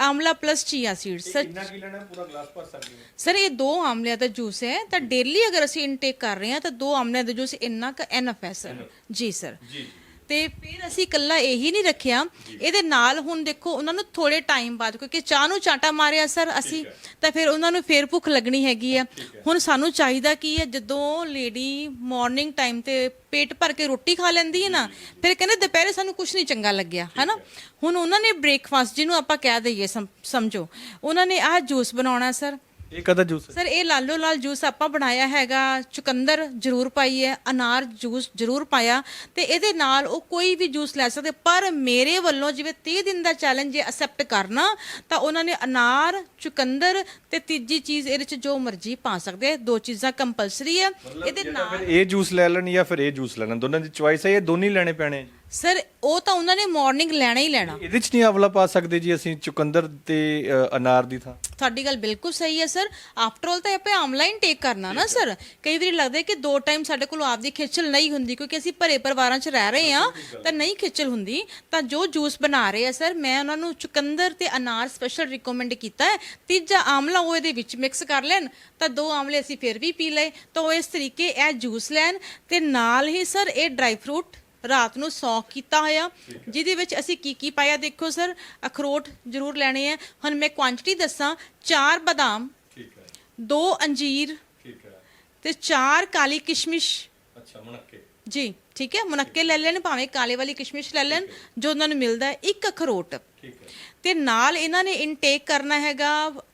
A: Amla plus chia seed sir
B: ਕਿੰਨਾ ਕੀ ਲੈਣਾ ਪੂਰਾ ਗਲਾਸ ਭਰ ਸਕਦੇ ਹਾਂ?
A: ਸਰ ਇਹ ਦੋ ਆਮਲਿਆਂ ਦਾ ਜੂਸ ਹੈ। ਤਾਂ ਡੇਲੀ ਅਗਰ ਅਸੀਂ ਇਨਟੇਕ ਕਰ ਰਹੇ ਹਾਂ ਤਾਂ ਦੋ ਆਮਲਿਆਂ ਦਾ ਜੂਸ ਇੰਨਾ ਕ ਐਨਫ ਹੈ ਸਰ। ਜੀ ਸਰ।
B: ਜੀ।
A: ਤੇ ਫਿਰ ਅਸੀਂ ਇਕੱਲਾ ਇਹੀ ਨਹੀਂ ਰੱਖਿਆ। ਇਹਦੇ ਨਾਲ ਹੁਣ ਦੇਖੋ ਉਹਨਾਂ ਨੂੰ ਥੋੜੇ ਟਾਈਮ ਬਾਅਦ ਕਿਉਂਕਿ ਚਾਹ ਨੂੰ ਚਾਟਾ ਮਾਰਿਆ ਸਰ ਅਸੀਂ ਤਾਂ ਫਿਰ ਉਹਨਾਂ ਨੂੰ ਫੇਰ ਭੁੱਖ ਲੱਗਣੀ ਹੈਗੀ ਆ। ਹੁਣ ਸਾਨੂੰ ਚਾਹੀਦਾ ਕੀ ਹੈ ਜਦੋਂ ਲੇਡੀ ਮਾਰਨਿੰਗ ਟਾਈਮ ਤੇ ਪੇਟ ਭਰ ਕੇ ਰੋਟੀ ਖਾ ਲੈਂਦੀ ਹੈ ਨਾ ਫਿਰ ਕਹਿੰਦੇ ਦੁਪਹਿਰੇ ਸਾਨੂੰ ਕੁਝ ਨਹੀਂ ਚੰਗਾ ਲੱਗਿਆ ਹੈਨਾ? ਹੁਣ ਉਹਨਾਂ ਨੇ ਬ੍ਰੇਕਫਾਸਟ ਜਿਹਨੂੰ ਆਪਾਂ ਕਹਿ ਦਈਏ ਸਮ- ਸਮਝੋ। ਉਹਨਾਂ ਨੇ ਆਹ ਜੂਸ ਬਣਾਉਣਾ ਸਰ।
B: ਇਹ ਕਦਾ ਜੂਸ
A: ਸਰ ਇਹ ਲਾਲੋ ਲਾਲ ਜੂਸ ਆਪਾਂ ਬਣਾਇਆ ਹੈਗਾ ਚੁਕੰਦਰ ਜ਼ਰੂਰ ਪਾਈ ਹੈ ਅਨਾਰ ਜੂਸ ਜ਼ਰੂਰ ਪਾਇਆ ਤੇ ਇਹਦੇ ਨਾਲ ਉਹ ਕੋਈ ਵੀ ਜੂਸ ਲੈ ਸਕਦੇ ਪਰ ਮੇਰੇ ਵੱਲੋਂ ਜਿਵੇਂ 30 ਦਿਨ ਦਾ ਚੈਲੰਜ ਜੇ ਅਸੈਪਟ ਕਰਨਾ ਤਾਂ ਉਹਨਾਂ ਨੇ ਅਨਾਰ ਚੁਕੰਦਰ ਤੇ ਤੀਜੀ ਚੀਜ਼ ਇਹਦੇ ਚ ਜੋ ਮਰਜ਼ੀ ਪਾ ਸਕਦੇ ਆ। ਦੋ ਚੀਜ਼ਾਂ ਕੰਪਲਸਰੀ ਹੈ ਇਹਦੇ ਨਾਲ
B: ਇਹ ਜੂਸ ਲੈ ਲੈਣ ਜਾਂ ਫਿਰ ਇਹ ਜੂਸ ਲੈਣ ਦੋਨਾਂ ਦੀ ਚੁਆਇਸ ਹੈ ਇਹ ਦੋਨੇ ਹੀ ਲੈਣੇ ਪੈਣੇ?
A: ਸਰ ਉਹ ਤਾਂ ਉਹਨਾਂ ਨੇ ਮਾਰਨਿੰਗ ਲੈਣਾ ਹੀ ਲੈਣਾ।
B: ਇਹਦੇ ਚ ਨਹੀਂ ਆਵਲਾ ਪਾ ਸਕਦੇ ਜੀ ਅਸੀਂ ਚੁਕੰਦਰ ਤੇ ਅ, ਅਨਾਰ ਦੀ ਥਾਂ।
A: ਤੁਹਾਡੀ ਗੱਲ ਬਿਲਕੁਲ ਸਹੀ ਹੈ ਸਰ। ਆਫਟਰ ਆਲ ਤਾਂ ਆਪਾਂ ਆਨਲਾਈਨ ਟੇਕ ਕਰਨਾ ਨਾ ਸਰ। ਕਈ ਵਾਰੀ ਲੱਗਦਾ ਹੈ ਕਿ ਦੋ ਟਾਈਮ ਸਾਡੇ ਕੋਲ ਆਪਦੀ ਖੇਚਲ ਨਹੀਂ ਹੁੰਦੀ ਕਿਉਂਕਿ ਅਸੀਂ ਭਰੇ ਪਰਿਵਾਰਾਂ 'ਚ ਰਹਿ ਰਹੇ ਹਾਂ ਤਾਂ ਨਹੀਂ ਖੇਚਲ ਹੁੰਦੀ। ਤਾਂ ਜੋ ਜੂਸ ਬਣਾ ਰਹੇ ਆ ਸਰ ਮੈਂ ਉਹਨਾਂ ਨੂੰ ਚੁਕੰਦਰ ਤੇ ਅਨਾਰ ਸਪੈਸ਼ਲ ਰਿਕਮੈਂਡ ਕੀਤਾ ਹੈ। ਤੀਜਾ ਆਮਲਾ ਉਹ ਇਹਦੇ ਵਿੱਚ ਮਿਕਸ ਕਰ ਲੈਣ ਤਾਂ ਦੋ ਆਮਲੇ ਅਸੀਂ ਫਿਰ ਵੀ ਪੀ ਲਏ। ਤਾਂ ਉਹ ਇਸ ਤਰੀਕੇ ਇਹ ਜੂਸ ਲੈਣ ਤੇ ਨਾਲ ਹੀ ਸਰ ਇਹ ਡਰਾਈ ਫਰੂਟ ਰਾਤ ਨੂੰ ਸੌਕ ਕੀਤਾ ਹੋਇਆ। ਜਿਹਦੇ ਵਿੱਚ ਅਸੀਂ ਕੀ ਕੀ ਪਾਇਆ ਦੇਖੋ ਸਰ ਅਖਰੋਟ ਜ਼ਰੂਰ ਲੈਣੇ ਆ। ਹੁਣ ਮੈਂ ਕੁਆਂਟੀਟੀ ਦੱਸਾਂ ਚਾਰ ਬਦਾਮ
B: ਠੀਕ ਹੈ।
A: ਦੋ ਅੰਜੀਰ
B: ਠੀਕ ਹੈ।
A: ਤੇ ਚਾਰ ਕਾਲੀ ਕਿਸ਼ਮਿਸ਼।
B: ਅੱਛਾ ਮਣਕੇ।
A: ਜੀ ਠੀਕ ਹੈ ਮੁਨੱਕੇ ਲੈ ਲੈਣ ਭਾਵੇਂ ਕਾਲੇ ਵਾਲੀ ਕਿਸ਼ਮਿਸ਼ ਲੈ ਲੈਣ ਜੋ ਉਹਨਾਂ ਨੂੰ ਮਿਲਦਾ ਹੈ ਇੱਕ ਅਖਰੋਟ।
B: ਠੀਕ ਹੈ।
A: ਤੇ ਨਾਲ ਇਹਨਾਂ ਨੇ ਇਨਟੇਕ ਕਰਨਾ ਹੈਗਾ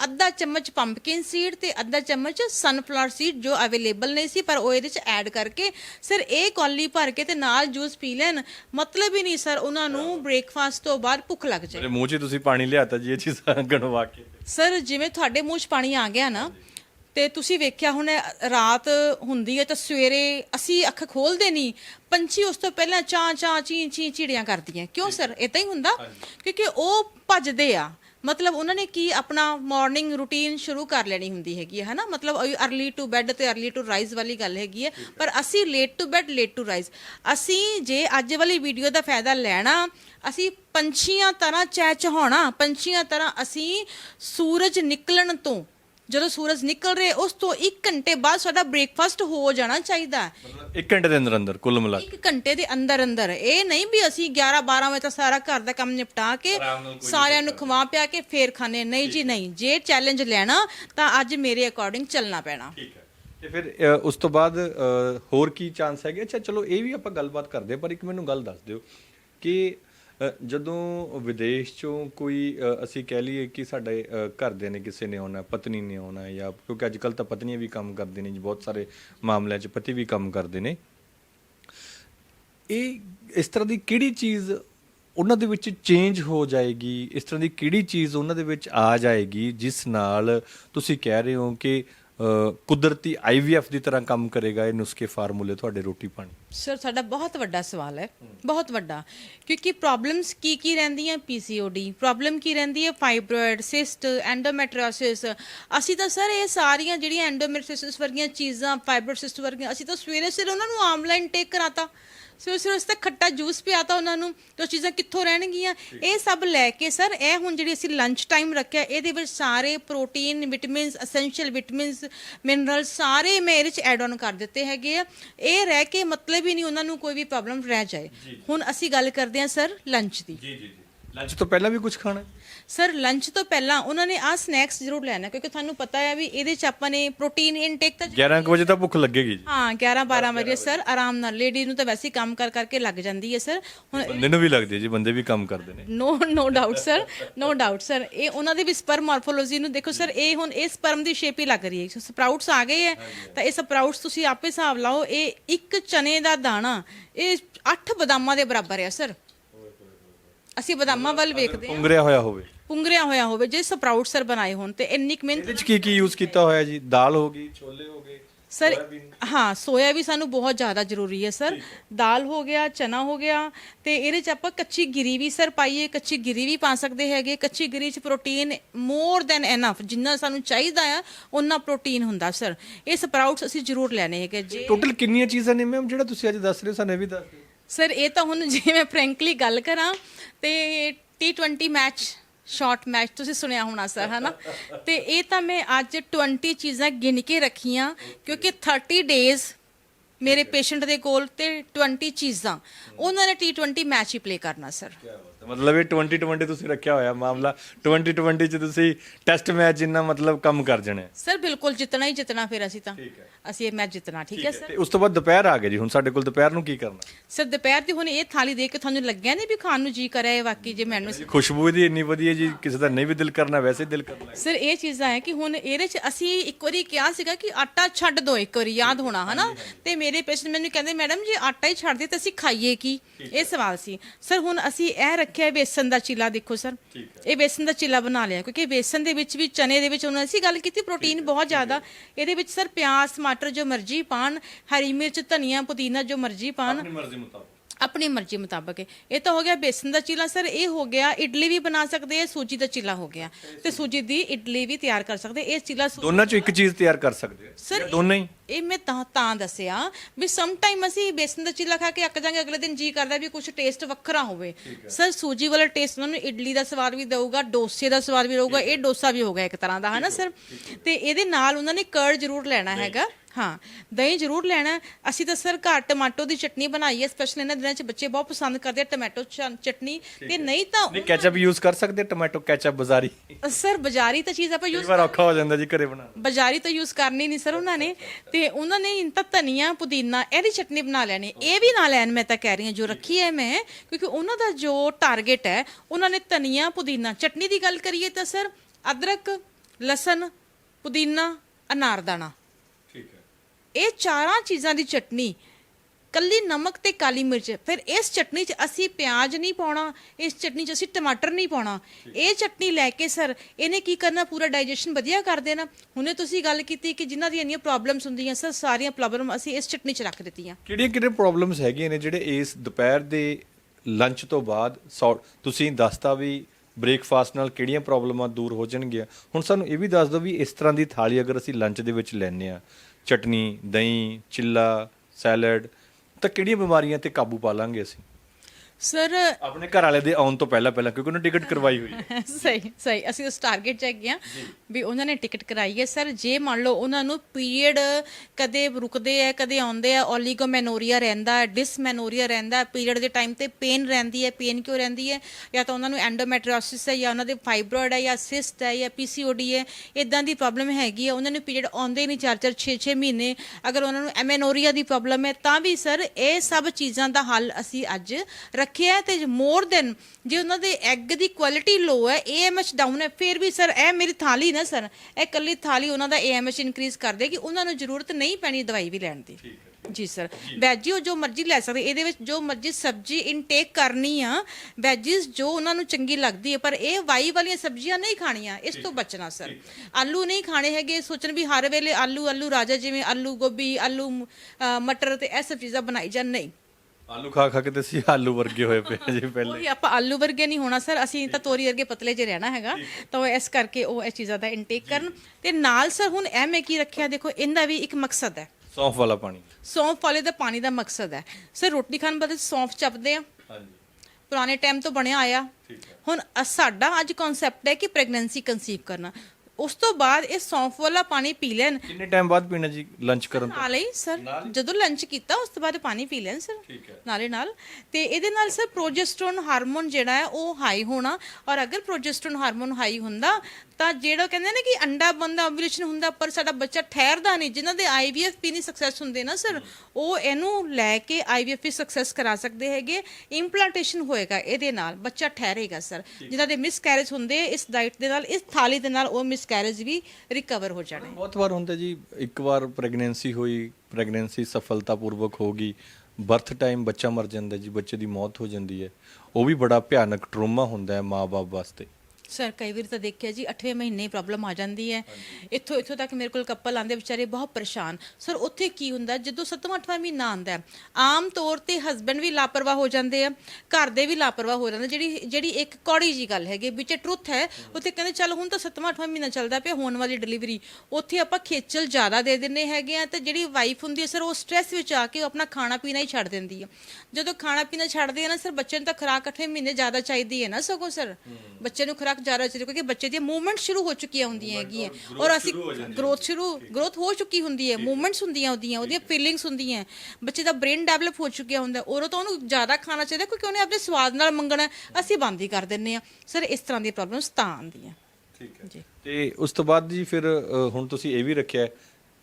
A: ਅੱਧਾ ਚਮਚ ਪੰਪਕਿਨ ਸੀਡ ਤੇ ਅੱਧਾ ਚਮਚ ਸਨਫਲਾਵਰ ਸੀਡ ਜੋ ਅਵੇਲੇਬਲ ਨਹੀਂ ਸੀ ਪਰ ਉਹ ਇਹਦੇ ਚ ਐਡ ਕਰਕੇ ਸਰ ਇਹ ਕੌਲੀ ਭਰ ਕੇ ਤੇ ਨਾਲ ਜੂਸ ਪੀ ਲੈਣ। ਮਤਲਬ ਹੀ ਨਹੀਂ ਸਰ ਉਹਨਾਂ ਨੂੰ ਬ੍ਰੇਕਫਾਸਟ ਤੋਂ ਬਾਅਦ ਭੁੱਖ ਲੱਗ ਜਾਏ।
B: ਮੇਰੇ ਮੂੰਹ 'ਚ ਤੁਸੀਂ ਪਾਣੀ ਲਿਆਤਾ ਜੀ ਇਹ ਚੀਜ਼ਾਂ ਗਣਵਾ ਕੇ।
A: ਸਰ ਜਿਵੇਂ ਤੁਹਾਡੇ ਮੂੰਹ 'ਚ ਪਾਣੀ ਆ ਗਿਆ ਨਾ ਤੇ ਤੁਸੀਂ ਵੇਖਿਆ ਹੁਣ ਰਾਤ ਹੁੰਦੀ ਹੈ ਤਾਂ ਸਵੇਰੇ ਅਸੀਂ ਅੱਖ ਖੋਲਦੇ ਨਹੀਂ ਪੰਛੀ ਉਸ ਤੋਂ ਪਹਿਲਾਂ ਚਾਂ ਚਾਂ ਚੀਂ ਚੀਂ ਚਿੜੀਆਂ ਕਰਦੀਆਂ। ਕਿਉਂ ਸਰ? ਇਦਾਂ ਹੀ ਹੁੰਦਾ? ਕਿਉਂਕਿ ਉਹ ਭੱਜਦੇ ਆ। ਮਤਲਬ ਉਹਨਾਂ ਨੇ ਕੀ ਆਪਣਾ ਮਾਰਨਿੰਗ ਰੁਟੀਨ ਸ਼ੁਰੂ ਕਰ ਲੈਣੀ ਹੁੰਦੀ ਹੈਗੀ ਹੈ ਨਾ ਮਤਲਬ ਅਰਲੀ ਟੂ ਬੈੱਡ ਤੇ ਅਰਲੀ ਟੂ ਰਾਈਜ਼ ਵਾਲੀ ਗੱਲ ਹੈਗੀ ਹੈ। ਪਰ ਅਸੀਂ late to bed late to rise ਅਸੀਂ ਜੇ ਅੱਜ ਵਾਲੀ ਵੀਡੀਓ ਦਾ ਫਾਇਦਾ ਲੈਣਾ ਅਸੀਂ ਪੰਛੀਆਂ ਤਰ੍ਹਾਂ ਚਹਿਚਹਾਉਣਾ ਪੰਛੀਆਂ ਤਰ੍ਹਾਂ ਅਸੀਂ ਸੂਰਜ ਨਿਕਲਣ ਤੋਂ ਜਦੋਂ ਸੂਰਜ ਨਿਕਲ ਰਿਹਾ ਉਸ ਤੋਂ 1 ਘੰਟੇ ਬਾਅਦ ਸਾਡਾ ਬ੍ਰੇਕਫਾਸਟ ਹੋ ਜਾਣਾ ਚਾਹੀਦਾ ਹੈ।
B: ਮਤਲਬ 1 ਘੰਟੇ ਦੇ ਅੰਦਰ ਅੰਦਰ ਕੁੱਲ ਮਿਲਾ ਕੇ।
A: ਇੱਕ ਘੰਟੇ ਦੇ ਅੰਦਰ ਅੰਦਰ। ਇਹ ਨਹੀਂ ਵੀ ਅਸੀਂ 11 12 ਵਜੇ ਤੱਕ ਸਾਰਾ ਘਰ ਦਾ ਕੰਮ ਨਿਪਟਾ ਕੇ ਸਾਰਿਆਂ ਨੂੰ ਖਵਾ ਪਿਆ ਕੇ ਫੇਰ ਖਾਣੇ ਨਹੀਂ ਜੀ ਨਹੀਂ। ਜੇ ਚੈਲੰਜ ਲੈਣਾ ਤਾਂ ਅੱਜ ਮੇਰੇ ਅਕੋਰਡਿੰਗ ਚੱਲਣਾ ਪੈਣਾ।
B: ਠੀਕ ਹੈ। ਤੇ ਫਿਰ ਅ, ਉਸ ਤੋਂ ਬਾਅਦ ਅ, ਹੋਰ ਕੀ ਚਾਂਸ ਹੈਗੇ? ਅੱਛਾ ਚਲੋ ਇਹ ਵੀ ਆਪਾਂ ਗੱਲਬਾਤ ਕਰਦੇ ਹਾਂ, ਪਰ ਇੱਕ ਮੈਨੂੰ ਗੱਲ ਦੱਸ ਦਿਓ ਕਿ ਜਦੋਂ ਵਿਦੇਸ਼ ਚੋਂ ਕੋਈ ਅਸੀਂ ਕਹਿ ਲਈਏ ਕਿ ਸਾਡੇ ਅ, ਘਰਦਿਆਂ ਨੇ ਕਿਸੇ ਨੇ ਆਉਣਾ ਪਤਨੀ ਨੇ ਆਉਣਾ ਜਾਂ ਕਿਉਂਕਿ ਅੱਜ ਕੱਲ ਤਾਂ ਪਤਨੀਆਂ ਵੀ ਕੰਮ ਕਰਦੇ ਨੇ ਜੀ ਬਹੁਤ ਸਾਰੇ ਮਾਮਲਿਆਂ 'ਚ ਪਤੀ ਵੀ ਕੰਮ ਕਰਦੇ ਨੇ। ਇਹ ਇਸ ਤਰ੍ਹਾਂ ਦੀ ਕਿਹੜੀ ਚੀਜ਼ ਉਹਨਾਂ ਦੇ ਵਿੱਚ ਚੇਂਜ ਹੋ ਜਾਏਗੀ? ਇਸ ਤਰ੍ਹਾਂ ਦੀ ਕਿਹੜੀ ਚੀਜ਼ ਉਹਨਾਂ ਦੇ ਵਿੱਚ ਆ ਜਾਏਗੀ? ਜਿਸ ਨਾਲ ਤੁਸੀਂ ਕਹਿ ਰਹੇ ਹੋ ਕਿ ਕੁਦਰਤੀ ਆਈਵੀਐਫ ਦੀ ਤਰ੍ਹਾਂ ਕੰਮ ਕਰੇਗਾ ਇਹ ਨੁਸਖੇ ਫਾਰਮੂਲੇ ਤੁਹਾਡੇ ਰੋਟੀ ਪਾਣੀ।
A: ਸਰ ਸਾਡਾ ਬਹੁਤ ਵੱਡਾ ਸਵਾਲ ਹੈ, ਬਹੁਤ ਵੱਡਾ। ਕਿਉਂਕਿ ਪ੍ਰੋਬਲਮਸ ਕੀ ਕੀ ਰਹਿੰਦੀਆਂ ਪੀਸੀਓਡੀ ਪ੍ਰੋਬਲਮ ਕੀ ਰਹਿੰਦੀ ਹੈ? ਫਾਈਬਰੋਇਡ ਸਿਸਟ ਐਂਡੋਮੈਟ੍ਰਿਓਸਿਸ ਅਸੀਂ ਤਾਂ ਸਰ ਇਹ ਸਾਰੀਆਂ ਜਿਹੜੀਆਂ ਐਂਡੋਮੈਟ੍ਰਿਓਸਿਸ ਵਰਗੀਆਂ ਚੀਜ਼ਾਂ ਫਾਈਬਰੋਇਡ ਵਰਗੀਆਂ, ਅਸੀਂ ਤਾਂ ਸਵੇਰੇ ਸਵੇਰੇ ਉਹਨਾਂ ਨੂੰ ਆਮਲਾਈਨ ਟੇਕ ਕਰਾਤਾ। ਸਵੇਰੇ ਸਵੇਰੇ ਉਸ ਤੱਕ ਖੱਟਾ ਜੂਸ ਪਿਆਤਾ ਉਹਨਾਂ ਨੂੰ ਤੇ ਉਹ ਚੀਜ਼ਾਂ ਕਿੱਥੋਂ ਰਹਿਣਗੀਆਂ? ਇਹ ਸਭ ਲੈ ਕੇ ਸਰ ਇਹ ਹੁਣ ਜਿਹੜੀ ਅਸੀਂ ਲੰਚ ਟਾਈਮ ਰੱਖਿਆ ਇਹਦੇ ਵਿੱਚ ਸਾਰੇ protein vitamins essential vitamins mineral ਸਾਰੇ ਮੈਂ ਇਹਦੇ ਚ ਐਡ ਆਨ ਕਰ ਦਿੱਤੇ ਹੈਗੇ ਆ। ਇਹ ਰਹਿ ਕੇ ਮਤਲਬ ਹੀ ਨਹੀਂ ਉਹਨਾਂ ਨੂੰ ਕੋਈ ਵੀ ਪ੍ਰੋਬਲਮ ਰਹਿ ਜਾਏ। ਹੁਣ ਅਸੀਂ ਗੱਲ ਕਰਦੇ ਹਾਂ ਸਰ ਲੰਚ ਦੀ।
B: ਜੀ ਜੀ ਜੀ। ਲੰਚ ਤੋਂ ਪਹਿਲਾਂ ਵੀ ਕੁਝ ਖਾਣਾ ਹੈ?
A: ਸਰ ਲੰਚ ਤੋਂ ਪਹਿਲਾਂ ਉਹਨਾਂ ਨੇ ਆ ਸਨੈਕਸ ਜ਼ਰੂਰ ਲੈਣਾ ਕਿਉਂਕਿ ਤੁਹਾਨੂੰ ਪਤਾ ਹੈ ਵੀ ਇਹਦੇ ਚ ਆਪਾਂ ਨੇ ਪ੍ਰੋਟੀਨ ਇਨਟੇਕ ਤਾਂ
B: 11 ਕੁ ਵਜੇ ਤਾਂ ਭੁੱਖ ਲੱਗੇਗੀ ਜੀ।
A: ਹਾਂ 11 12 ਵਜੇ ਸਰ ਆਰਾਮ ਨਾਲ। ਲੇਡੀ ਨੂੰ ਤਾਂ ਵੈਸੇ ਹੀ ਕੰਮ ਕਰ ਕਰਕੇ ਲੱਗ ਜਾਂਦੀ ਹੈ ਸਰ ਹੁਣ
B: ਬੰਦੇ ਨੂੰ ਵੀ ਲੱਗਦੀ ਹੈ ਜੀ ਬੰਦੇ ਵੀ ਕੰਮ ਕਰਦੇ ਨੇ।
A: No no doubt sir no doubt sir ਇਹ ਉਹਨਾਂ ਦੇ ਵੀ ਸਪਰਮ ਮਾਰਫੋਲੋਜੀ ਨੂੰ ਦੇਖੋ ਸਰ ਇਹ ਹੁਣ ਇਹ ਸਪਰਮ ਦੀ ਸ਼ੇਪ ਹੀ ਲੱਗ ਰਹੀ ਹੈ। ਸਪਰਾਊਟਸ ਆ ਗਏ ਹੈ ਤਾਂ ਇਹ ਸਪਰਾਊਟਸ ਤੁਸੀਂ ਆਪੇ ਹਿਸਾਬ ਲਾਓ ਇਹ ਇੱਕ ਚਨੇ ਦਾ ਦਾਣਾ ਇਹ 8 ਬਦਾਮਾਂ ਦੇ ਬਰਾਬਰ ਹੈ ਸਰ ਅਸੀਂ ਬਦਾਮਾਂ ਵੱਲ ਵੇਖਦੇ ਹਾਂ।
B: ਪੁੰਗਰਿਆ ਹੋਇਆ ਹੋਵੇ।
A: ਪੁੰਗਰਿਆ ਹੋਇਆ ਹੋਵੇ ਜੇ ਸਪਰਾਊਟ ਸਰ ਬਣਾਏ ਹੋਣ ਤੇ ਇੰਨੀ ਕੁ ਮਿਹਨਤ
B: ਇਹਦੇ 'ਚ ਕੀ ਕੀ ਯੂਜ਼ ਕੀਤਾ ਹੋਇਆ ਜੀ? ਦਾਲ ਹੋ ਗਈ ਛੋਲੇ ਹੋ ਗਏ
A: ਸਰ ਹਾਂ ਸੋਇਆ ਵੀ ਸਾਨੂੰ ਬਹੁਤ ਜ਼ਿਆਦਾ ਜ਼ਰੂਰੀ ਹੈ ਸਰ। ਦਾਲ ਹੋ ਗਿਆ ਚਨਾ ਹੋ ਗਿਆ ਤੇ ਇਹਦੇ ਚ ਆਪਾਂ ਕੱਚੀ ਗਿਰੀ ਵੀ ਸਰ ਪਾਈਏ ਕੱਚੀ ਗਿਰੀ ਵੀ ਪਾ ਸਕਦੇ ਹੈਗੇ। ਕੱਚੀ ਗਿਰੀ ਚ ਪ੍ਰੋਟੀਨ ਮੋਰ ਦੈਨ ਐਨਫ ਜਿੰਨਾ ਸਾਨੂੰ ਚਾਹੀਦਾ ਆ ਉਹਨਾਂ ਪ੍ਰੋਟੀਨ ਹੁੰਦਾ ਸਰ। ਇਹ ਸਪਰਾਊਟਸ ਅਸੀਂ ਜ਼ਰੂਰ ਲੈਣੇ ਹੈਗੇ ਜੇ
B: ਟੋਟਲ ਕਿੰਨੀਆਂ ਚੀਜ਼ਾਂ ਨੇ ਮੈਮ ਜਿਹੜਾ ਤੁਸੀਂ ਅੱਜ ਦੱਸ ਰਹੇ ਹੋ ਸਾਨੂੰ ਇਹ ਵੀ ਦੱਸ ਦਿਓ।
A: ਸਰ ਇਹ ਤਾਂ ਹੁਣ ਜੇ ਮੈਂ ਫ੍ਰੈਂਕਲੀ ਗੱਲ ਕਰਾਂ ਤੇ T20 ਮੈਚ ਸ਼ਾਰਟ ਮੈਚ ਤੁਸੀਂ ਸੁਣਿਆ ਹੋਣਾ ਸਰ ਹਨਾ? ਤੇ ਇਹ ਤਾਂ ਮੈਂ ਅੱਜ 20 ਚੀਜ਼ਾਂ ਗਿਣ ਕੇ ਰੱਖੀਆਂ, ਕਿਉਂਕਿ 30 ਡੇਜ਼ ਮੇਰੇ ਪੇਸ਼ੈਂਟ ਦੇ ਕੋਲ ਤੇ 20 ਚੀਜ਼ਾਂ। ਉਹਨਾਂ ਨੇ T20 ਮੈਚ ਹੀ ਪਲੇ ਕਰਨਾ ਸਰ
B: ਮਤਲਬ ਇਹ 2020 ਤੁਸੀਂ ਰੱਖਿਆ ਹੋਇਆ ਮਾਮਲਾ। 2020 ਚ ਤੁਸੀਂ ਟੈਸਟ ਮੈਚ ਜਿੰਨਾ ਮਤਲਬ ਕੰਮ ਕਰ ਜਣੇ।
A: ਸਰ ਬਿਲਕੁਲ ਜਿੱਤਣਾ ਹੀ ਜਿੱਤਣਾ ਫਿਰ ਅਸੀਂ ਤਾਂ।
B: ਠੀਕ ਹੈ।
A: ਅਸੀਂ ਇਹ ਮੈਚ ਜਿੱਤਣਾ ਠੀਕ ਹੈ ਸਰ
B: ਤੇ ਉਸ ਤੋਂ ਬਾਅਦ ਦੁਪਹਿਰ ਆ ਗਿਆ ਜੀ ਹੁਣ ਸਾਡੇ ਕੋਲ ਦੁਪਹਿਰ ਨੂੰ ਕੀ ਕਰਨਾ?
A: ਸਰ ਦੁਪਹਿਰ ਦੀ ਹੁਣ ਇਹ ਥਾਲੀ ਦੇਖ ਕੇ ਤੁਹਾਨੂੰ ਲੱਗਿਆ ਨਹੀਂ ਵੀ ਖਾਣ ਨੂੰ ਜੀ ਕਰਿਆ ਇਹ ਵਾਕਈ ਜੇ ਮੈਨੂੰ
B: ਖੁਸ਼ਬੂ ਇਹਦੀ ਇੰਨੀ ਵਧੀਆ ਜੀ ਕਿਸੇ ਦਾ ਨਹੀਂ ਵੀ ਦਿਲ ਕਰਨਾ ਵੈਸੇ ਦਿਲ ਕਰਨਾ
A: ਸਰ ਇਹ ਚੀਜ਼ਾਂ ਹੈ ਕਿ ਹੁਣ ਇਹਦੇ ਚ ਅਸੀਂ ਇੱਕ ਵਾਰੀ ਕਿਹਾ ਸੀਗਾ ਕਿ ਆਟਾ ਛੱਡ ਦਿਓ ਇੱਕ ਵਾਰੀ ਯਾਦ ਹੋਣਾ ਹਨਾ? ਤੇ ਮੇਰੇ ਪੇਸ਼ੈਂਟ ਮੈਨੂੰ ਕਹਿੰਦੇ ਮੈਡਮ ਜੇ ਆਟਾ ਹੀ ਛੱਡ ਦੇ ਤਾਂ ਅਸੀਂ ਖਾਈਏ ਕੀ? ਇਹ ਸਵਾਲ ਸੀ। ਸਰ ਹੁਣ ਅਸੀਂ ਇਹ ਰੱਖਿਆ ਬੇਸਨ ਦਾ ਚੀਲਾ ਦੇਖੋ ਸਰ। ਇਹ ਬੇਸਨ ਦਾ ਚੀਲਾ ਬਣਾ ਲਿਆ ਕਿਉਂਕਿ ਬੇਸਨ ਦੇ ਵਿੱਚ ਵੀ ਚਨੇ ਦੇ ਵਿੱਚ ਉਹਨਾਂ ਅਸੀਂ ਗੱਲ ਕੀਤੀ ਪ੍ਰੋਟੀਨ ਬਹੁਤ ਜ਼ਿਆਦਾ। ਇਹਦੇ ਵਿੱਚ ਸਰ ਪਿਆਜ਼ ਟਮਾਟਰ ਜੋ ਮਰਜ਼ੀ ਪਾਣ ਹਰੀ ਮਿਰਚ ਧਨੀਆ ਪੁਦੀਨਾ ਜੋ ਮਰਜ਼ੀ ਪਾਣ
B: ਆਪਣੀ ਮਰਜ਼ੀ ਮੁਤਾਬਕ।
A: ਆਪਣੀ ਮਰਜ਼ੀ ਮੁਤਾਬਕ ਹੈ। ਇਹ ਤਾਂ ਹੋ ਗਿਆ ਬੇਸਨ ਦਾ ਚੀਲਾ ਸਰ। ਇਹ ਹੋ ਗਿਆ ਇਡਲੀ ਵੀ ਬਣਾ ਸਕਦੇ ਆ ਸੂਜੀ ਦਾ ਚੀਲਾ ਹੋ ਗਿਆ। ਤੇ ਸੂਜੀ ਦੀ ਇਡਲੀ ਵੀ ਤਿਆਰ ਕਰ ਸਕਦੇ ਇਹ ਚੀਲਾ ਸੂ-
B: ਦੋਨਾਂ ਚੋਂ ਇੱਕ ਚੀਜ਼ ਤਿਆਰ ਕਰ ਸਕਦੇ ਹੋ
A: Sir,
B: ਜਾਂ ਦੋਨੇ ਹੀ।
A: ਇਹ ਮੈਂ ਤਾਂ ਤਾਂ ਦੱਸਿਆ ਵੀ ਸਮ ਟਾਈਮ ਅਸੀਂ ਬੇਸਨ ਦਾ ਚੀਲਾ ਖਾ ਕੇ ਅੱਕ ਜਾਂਗੇ ਅਗਲੇ ਦਿਨ ਜੀ ਕਰਦਾ ਵੀ ਕੁਝ ਟੇਸਟ ਵੱਖਰਾ ਹੋਵੇ। ਸਰ ਸੂਜੀ ਵਾਲਾ ਟੇਸਟ ਉਹਨਾਂ ਨੂੰ ਇਡਲੀ ਦਾ ਸਵਾਦ ਵੀ ਦੇਊਗਾ ਡੋਸੇ ਦਾ ਸਵਾਦ ਵੀ ਰਹੂਗਾ ਇਹ ਡੋਸਾ ਵੀ ਹੋਗਾ ਇੱਕ ਤਰ੍ਹਾਂ ਦਾ ਹੈ। ਨਾ ਸਰ? ਤੇ ਇਹਦੇ ਨਾਲ ਉਹਨਾਂ ਨੇ ਕਰਡ ਜ਼ਰੂਰ ਲੈਣਾ ਹੈਗਾ। ਹਾਂ ਦਹੀਂ ਜ਼ਰੂਰ ਲੈਣਾ। ਅਸੀਂ ਤਾਂ ਸਰ ਘਰ ਟਮਾਟੋ ਦੀ ਚਟਨੀ ਬਣਾਈ ਹੈ ਸਪੈਸ਼ਲ ਇਹਨਾਂ ਦਿਨਾਂ 'ਚ ਬੱਚੇ ਬਹੁਤ ਪਸੰਦ ਕਰਦੇ ਆ ਟਮਾਟੋ ਚ- ਚਟਨੀ। ਤੇ ਨਹੀਂ ਤਾਂ
B: ਨਹੀਂ ਕੈਚਅਪ ਯੂਜ਼ ਕਰ ਸਕਦੇ ਟੋਮੈਟੋ ਕੈਚਅਪ ਬਾਜ਼ਾਰੀ। ਕਈ
A: ਸਰ ਬਾਜ਼ਾਰੀ ਤਾਂ ਚੀਜ਼ ਆਪਾਂ ਯੂਜ਼
B: ਵਾਰ ਔਖਾ ਹੋ ਜਾਂਦਾ ਜੀ ਘਰੇ ਬਣਾਉਣਾ
A: ਬਾਜ਼ਾਰੀ ਤਾਂ ਯੂਜ਼ ਕਰਨੀ ਨਹੀਂ ਸਰ ਉਹਨਾਂ ਨੇ। ਤੇ ਉਹਨਾਂ ਨੇ ਇਨ ਤਾਂ ਧਨੀਆ ਪੁਦੀਨਾ ਇਹਦੀ ਚਟਨੀ ਬਣਾ ਲੈਣੀ। ਇਹ ਵੀ ਨਾ ਲੈਣ ਮੈਂ ਤਾਂ ਕਹਿ ਰਹੀ ਹਾਂ ਜੋ ਰੱਖੀ ਹੈ ਮੈਂ ਕਿਉਂਕਿ ਉਹਨਾਂ ਦਾ ਜੋ ਟਾਰਗੇਟ ਹੈ ਉਹਨਾਂ ਨੇ ਧਨੀਆ ਪੁਦੀਨਾ ਚਟਨੀ ਦੀ ਗੱਲ ਕਰੀਏ ਤਾਂ ਸਰ ਅਦਰਕ ਲਸਣ ਪੁਦੀਨਾ ਅਨਾਰਦਾਣਾ। ਇਹ ਚਾਰਾਂ ਚੀਜ਼ਾਂ ਦੀ ਚਟਨੀ ਕੱਲੀ ਨਮਕ ਤੇ ਕਾਲੀ ਮਿਰਚ ਫਿਰ ਇਸ ਚਟਨੀ 'ਚ ਅਸੀਂ ਪਿਆਜ਼ ਨਹੀਂ ਪਾਉਣਾ ਇਸ ਚਟਨੀ 'ਚ ਅਸੀਂ ਟਮਾਟਰ ਨਹੀਂ ਪਾਉਣਾ। ਇਹ ਚਟਨੀ ਲੈ ਕੇ ਸਰ ਇਹਨੇ ਕੀ ਕਰਨਾ ਪੂਰਾ ਡਾਈਜੈਸ਼ਨ ਵਧੀਆ ਕਰ ਦੇਣਾ। ਹੁਣੇ ਤੁਸੀਂ ਗੱਲ ਕੀਤੀ ਕਿ ਜਿਨ੍ਹਾਂ ਦੀਆਂ ਇੰਨੀਆਂ ਪ੍ਰੋਬਲਮਸ ਹੁੰਦੀਆਂ ਸਰ ਸਾਰੀਆਂ ਪ੍ਰੋਬਲਮ ਅਸੀਂ ਇਸ ਚਟਨੀ 'ਚ ਰੱਖ ਦਿੱਤੀਆਂ।
B: ਕਿਹੜੀਆਂ ਕਿਹੜੀਆਂ ਪ੍ਰੋਬਲਮਸ ਹੈਗੀਆਂ ਨੇ ਜਿਹੜੇ ਇਸ ਦੁਪਹਿਰ ਦੇ ਲੰਚ ਤੋਂ ਬਾਅਦ ਤੁਸੀਂ ਦੱਸਤਾ ਵੀ ਬ੍ਰੇਕਫਾਸਟ ਨਾਲ ਕਿਹੜੀਆਂ ਪ੍ਰੋਬਲਮਾਂ ਦੂਰ ਹੋ ਜਾਣਗੀਆਂ। ਹੁਣ ਸਾਨੂੰ ਇਹ ਵੀ ਦੱਸ ਦਿਓ ਵੀ ਇਸ ਤਰ੍ਹਾਂ ਦੀ ਥਾਲੀ ਅਗਰ ਅਸੀਂ ਲੰਚ ਦੇ ਵਿੱਚ ਲੈਂਦੇ ਆ ਚਟਨੀ ਦਹੀਂ ਚਿੱਲਾ ਸੈਲਡ ਤਾਂ ਕਿਹੜੀਆਂ ਬਿਮਾਰੀਆਂ ਤੇ ਕਾਬੂ ਪਾ ਲਾਂਗੇ ਅਸੀਂ?
A: ਸਰ
B: ਆਪਣੇ ਘਰ ਵਾਲੇ ਦੇ ਆਉਣ ਤੋਂ ਪਹਿਲਾਂ ਪਹਿਲਾਂ ਕਿਉਂਕਿ ਉਹਨੇ ਟਿਕਟ ਕਰਵਾਈ ਹੋਈ ਹੈ।
A: ਸਹੀ ਸਹੀ। ਅਸੀਂ ਉਸ ਟਾਰਗੇਟ 'ਚ ਹੈਗੇ ਆ ਵੀ ਉਹਨਾਂ ਨੇ ਟਿਕਟ ਕਰਾਈ ਹੈ। ਸਰ ਜੇ ਮੰਨ ਲਓ ਉਹਨਾਂ ਨੂੰ ਪੀਰੀਅਡ ਕਦੇ ਰੁਕਦੇ ਆ ਕਦੇ ਆਉਂਦੇ ਆ ਓਲੀਗੋਮੈਨੋਰੀਆ ਰਹਿੰਦਾ ਹੈ ਡਿਸਮੈਨੋਰੀਆ ਰਹਿੰਦਾ ਹੈ ਪੀਰੀਅਡ ਦੇ ਟਾਈਮ ਤੇ ਪੇਨ ਰਹਿੰਦੀ ਹੈ ਪੇਨ ਕਿਉਂ ਰਹਿੰਦੀ ਹੈ? ਜਾਂ ਤਾਂ ਉਹਨਾਂ ਨੂੰ ਐਂਡੋਮੈਟ੍ਰੀਓਸਿਸ ਹੈ ਜਾਂ ਉਹਨਾਂ ਦੇ ਫਾਈਬਰੋਇਡ ਹੈ ਜਾਂ ਸਿਸਟ ਹੈ ਜਾਂ ਪੀਸੀਓਡੀ ਹੈ ਇਦਾਂ ਦੀ ਪ੍ਰੋਬਲਮ ਹੈਗੀ ਹੈ। ਉਹਨਾਂ ਨੂੰ ਪੀਰੀਅਡ ਆਉਂਦੇ ਨਹੀਂ 4-4 6-6 ਮਹੀਨੇ। ਅਗਰ ਉਹਨਾਂ ਨੂੰ ਐਮੈਨੋਰੀਆ ਦੀ ਪ੍ਰੋਬਲਮ ਹੈ ਤਾਂ ਵੀ ਸਰ ਇਹ ਸਭ ਚੀਜ਼ਾਂ ਦਾ ਹੱਲ ਅਸੀਂ ਅੱਜ ਰੱਖਿਆ ਤੇ ਮੋਰ ਦੈਨ ਜੇ ਉਹਨਾਂ ਦੇ ਐਗ ਦੀ ਕੁਆਲਿਟੀ ਲੋ ਹੈ ਏਐਮਐਚ ਡਾਊਨ ਹੈ ਫਿਰ ਵੀ ਸਰ ਇਹ ਮੇਰੀ ਥਾਲੀ ਨਾ ਸਰ ਇਹ ਕੱਲੀ ਥਾਲੀ ਉਹਨਾਂ ਦਾ ਏਐਮਐਚ ਇਨਕਰੀਜ਼ ਕਰ ਦੇਗੀ ਉਹਨਾਂ ਨੂੰ ਜ਼ਰੂਰਤ ਨਹੀਂ ਪੈਣੀ ਦਵਾਈ ਵੀ ਲੈਣ ਦੀ। ਜੀ ਸਰ ਵੈਜੀ ਉਹ ਜੋ ਮਰਜ਼ੀ ਲੈ ਸਕਦੇ ਇਹਦੇ ਵਿੱਚ ਜੋ ਮਰਜ਼ੀ ਸਬਜ਼ੀ ਇਨਟੇਕ ਕਰਨੀ ਆ ਵੈਜੀਸ ਜੋ ਉਹਨਾਂ ਨੂੰ ਚੰਗੀ ਲੱਗਦੀ ਹੈ ਪਰ ਇਹ ਵਾਈ ਵਾਲੀਆਂ ਸਬਜ਼ੀਆਂ ਨਹੀਂ ਖਾਣੀਆਂ ਇਸ ਤੋਂ ਬਚਣਾ ਸਰ ਆਲੂ ਨਹੀਂ ਖਾਣੇ ਹੈਗੇ ਸੋਚਣ ਵੀ ਹਰ ਵੇਲੇ ਆਲੂ ਆਲੂ ਰਾਜਾ ਜਿਵੇਂ ਆਲੂ ਗੋਭੀ ਆਲੂ ਅ, ਮਟਰ ਤੇ ਇਹ ਸਭ ਚੀਜ਼ਾਂ ਬਣਾਈ ਜਾਣ ਨਹੀਂ।
B: ਆਲੂ ਖਾ ਖਾ ਕੇ ਤੇ ਅਸੀਂ ਆਲੂ ਵਰਗੇ ਹੋਏ ਪਏ ਹਾਂ ਜੀ ਪਹਿਲੇ।
A: ਉਹੀ ਆਪਾਂ ਆਲੂ ਵਰਗੇ ਨਹੀਂ ਹੋਣਾ ਸਰ। ਅਸੀਂ ਤਾਂ ਤੋਰੀ ਵਰਗੇ ਪਤਲੇ ਜਿਹੇ ਰਹਿਣਾ ਹੈਗਾ। ਤਾਂ ਉਹ ਇਸ ਕਰਕੇ ਉਹ ਇਹ ਚੀਜ਼ਾਂ ਦਾ ਇਨਟੇਕ ਕਰਨ। ਤੇ ਨਾਲ ਸਰ ਹੁਣ ਇਹ ਮੈਂ ਕੀ ਰੱਖਿਆ? ਦੇਖੋ ਇਹਦਾ ਵੀ ਇੱਕ ਮਕਸਦ ਹੈ।
B: ਸੌਂਫ ਵਾਲਾ ਪਾਣੀ।
A: ਸੌਂਫ ਵਾਲੇ ਦਾ ਪਾਣੀ ਦਾ ਮਕਸਦ ਹੈ। ਸਰ ਰੋਟੀ ਖਾਣ ਬਾਅਦ ਸੌਂਫ ਚੱਪਦੇ ਆ।
B: ਹਾਂਜੀ।
A: ਪੁਰਾਣੇ ਟਾਈਮ ਤੋਂ ਬਣਿਆ ਆਇਆ। ਹੁਣ ਅ- ਸਾਡਾ ਅੱਜ ਕਨਸੈਪਟ ਹੈ ਕਿ ਪ੍ਰੈਗਨੈਂਸੀ ਕਨਸੀਵ ਕਰਨਾ। ਉਸ ਤੋਂ ਬਾਅਦ ਇਹ ਸੌਂਫ ਵਾਲਾ ਪਾਣੀ ਪੀ ਲੈਣ।
B: ਕਿੰਨੇ ਟਾਈਮ ਬਾਅਦ ਪੀਣਾ ਜੀ ਲੰਚ ਕਰਨ ਤੋਂ?
A: ਨਾਲ ਹੀ ਸਰ ਜਦੋਂ ਲੰਚ ਕੀਤਾ ਉਸ ਤੋਂ ਬਾਅਦ ਪਾਣੀ ਪੀ ਲੈਣ ਸਰ ਨਾਲੇ ਨਾਲ। ਤੇ ਇਹਦੇ ਨਾਲ ਸਰ ਪ੍ਰੋਜੈਸਟਰੋਨ ਹਾਰਮੋਨ ਜਿਹੜਾ ਹੈ ਉਹ ਹਾਈ ਹੋਣਾ। ਔਰ ਅਗਰ ਪ੍ਰੋਜੈਸਟਰੋਨ ਹਾਰਮੋਨ ਹਾਈ ਹੁੰਦਾ ਤਾਂ ਜਿਹੜਾ ਕਹਿੰਦੇ ਨੇ ਕਿ ਅੰਡਾ ਬੰਦਾ ਓਵੂਲੇਸ਼ਨ ਹੁੰਦਾ ਪਰ ਸਾਡਾ ਬੱਚਾ ਠਹਿਰਦਾ ਨਹੀਂ ਜਿਨ੍ਹਾਂ ਦੇ ਆਈਵੀਐਫ ਵੀ ਨਹੀਂ ਸਕਸੈਸ ਹੁੰਦੇ ਨਾ ਸਰ ਉਹ ਇਹਨੂੰ ਲੈ ਕੇ ਆਈਵੀਐਫ ਵੀ ਸਕਸੈਸ ਕਰਾ ਸਕਦੇ ਹੈਗੇ। ਇੰਪਲਾਂਟੇਸ਼ਨ ਹੋਏਗਾ ਇਹਦੇ ਨਾਲ ਬੱਚਾ ਠਹਿਰੇਗਾ ਸਰ ਜਿਨ੍ਹਾਂ ਦੇ ਮਿਸਕੈਰੇਜ ਹੁੰਦੇ ਇਸ ਡਾਈਟ ਦੇ ਨਾਲ ਇਸ ਥਾਲੀ ਦੇ ਨਾਲ ਉਹ ਮਿਸਕੈਰੇਜ ਵੀ ਰਿਕਵਰ ਹੋ ਜਾਣੇ
B: ਬਹੁਤ ਵਾਰ ਹੁੰਦਾ ਜੀ, ਇੱਕ ਵਾਰ ਪ੍ਰੈਗਨੈਂਸੀ ਹੋਈ ਪ੍ਰੈਗਨੈਂਸੀ ਸਫਲਤਾਪੂਰਵਕ ਹੋ ਗਈ ਬਰਥ ਟਾਈਮ ਬੱਚਾ ਮਰ ਜਾਂਦਾ ਜੀ, ਬੱਚੇ ਦੀ ਮੌਤ ਹੋ ਜਾਂਦੀ ਹੈ। ਉਹ ਵੀ ਬੜਾ ਭਿਆਨਕ ਟਰੋਮਾ ਹੁੰਦਾ ਹੈ ਮਾਪੇ ਵਾਸਤੇ।
A: ਸਰ ਕਈ ਵਾਰ ਤਾਂ ਦੇਖਿਆ ਜੀ 8ਵੇਂ ਮਹੀਨੇ ਪ੍ਰੋਬਲਮ ਆ ਜਾਂਦੀ ਹੈ। ਇੱਥੋਂ ਇੱਥੋਂ ਤੱਕ ਮੇਰੇ ਕੋਲ ਕੱਪਲ ਆਂਦੇ ਵਿਚਾਰੇ ਬਹੁਤ ਪਰੇਸ਼ਾਨ। ਸਰ ਉੱਥੇ ਕੀ ਹੁੰਦਾ ਜਦੋਂ 7ਵਾਂ 8ਵਾਂ ਮਹੀਨਾ ਆਂਦਾ ਹੈ ਆਮ ਤੌਰ ਤੇ ਹਸਬੰਡ ਵੀ ਲਾਪਰਵਾਹ ਹੋ ਜਾਂਦੇ ਆ ਘਰ ਦੇ ਵੀ ਲਾਪਰਵਾਹ ਹੋ ਜਾਂਦੇ ਜਿਹੜੀ ਜਿਹੜੀ ਇੱਕ ਕੌੜੀ ਜੀ ਗੱਲ ਹੈਗੀ ਵਿੱਚ ਟਰੁੱਥ ਹੈ ਉੱਥੇ ਕਹਿੰਦੇ ਚੱਲ ਹੁਣ ਤਾਂ 7ਵਾਂ 8ਵਾਂ ਮਹੀਨਾ ਚੱਲਦਾ ਪਿਆ ਹੋਣ ਵਾਲੀ ਡਿਲੀਵਰੀ ਉੱਥੇ ਆਪਾਂ ਖੇਚਲ ਜ਼ਿਆਦਾ ਦੇ ਦਿੰਨੇ ਹੈਗੇ ਆ ਤੇ ਜਿਹੜੀ ਵਾਈਫ ਹੁੰਦੀ ਹੈ ਸਰ ਉਹ ਸਟ੍ਰੈਸ ਵਿੱਚ ਆ ਕੇ ਆਪਣਾ ਖਾਣਾ ਪੀਣਾ ਹੀ ਛੱਡ ਦਿੰਦੀ ਹੈ। ਜਦੋਂ ਖਾਣਾ ਪੀਣਾ ਛੱਡਦੇ ਆ ਨਾ ਸਰ ਬੱਚੇ ਨੂੰ ਤਾਂ ਖੁਰਾਕ 8ਵੇਂ ਮਹੀਨੇ ਜ਼ਿਆਦਾ ਚਾਹੀਦੀ ਹੈ ਨਾ ਸਗੋਂ ਸਰ। ਬੱਚੇ ਨੂੰ ਖੁਰਾਕ ਜ਼ਿਆਦਾ ਚਾਹੀਦੀ ਕਿਉਂਕਿ ਬੱਚੇ ਦੀਆਂ ਮੂਵਮੈਂਟ ਸ਼ੁਰੂ ਹੋ ਚੁੱਕੀਆਂ ਹੁੰਦੀਆਂ ਹੈਗੀਆਂ। ਔਰ ਅਸੀਂ ਗਰੋਥ ਸ਼ੁਰੂ ਗਰੋਥ ਹੋ ਚੁੱਕੀ ਹੁੰਦੀ ਹੈ ਮੂਵਮੈਂਟਸ ਹੁੰਦੀਆਂ ਉਹਦੀਆਂ ਉਹਦੀਆਂ ਫੀਲਿੰਗਸ ਹੁੰਦੀਆਂ। ਬੱਚੇ ਦਾ ਬ੍ਰੇਨ ਡਿਵੈਲਪ ਹੋ ਚੁੱਕਿਆ ਹੁੰਦਾ ਔਰ ਉਹ ਤਾਂ ਉਹਨੂੰ ਜ਼ਿਆਦਾ ਖਾਣਾ ਚਾਹੀਦਾ ਕਿਉਂਕਿ ਉਹਨੇ ਆਪਣੇ ਸਵਾਦ ਨਾਲ ਮੰਗਣਾ। ਅਸੀਂ ਬੰਦ ਹੀ ਕਰ ਦਿੰਨੇ ਆ ਸਰ ਇਸ ਤਰ੍ਹਾਂ ਦੀ ਪ੍ਰੋਬਲਮਸ ਤਾਂ ਆਉਂਦੀਆਂ।
B: ਠੀਕ ਹੈ।
A: ਜੀ।
B: ਤੇ ਉਸ ਤੋਂ ਬਾਅਦ ਜੀ ਫਿਰ ਹੁਣ ਤੁਸੀਂ ਇਹ ਵੀ ਰੱਖਿਆ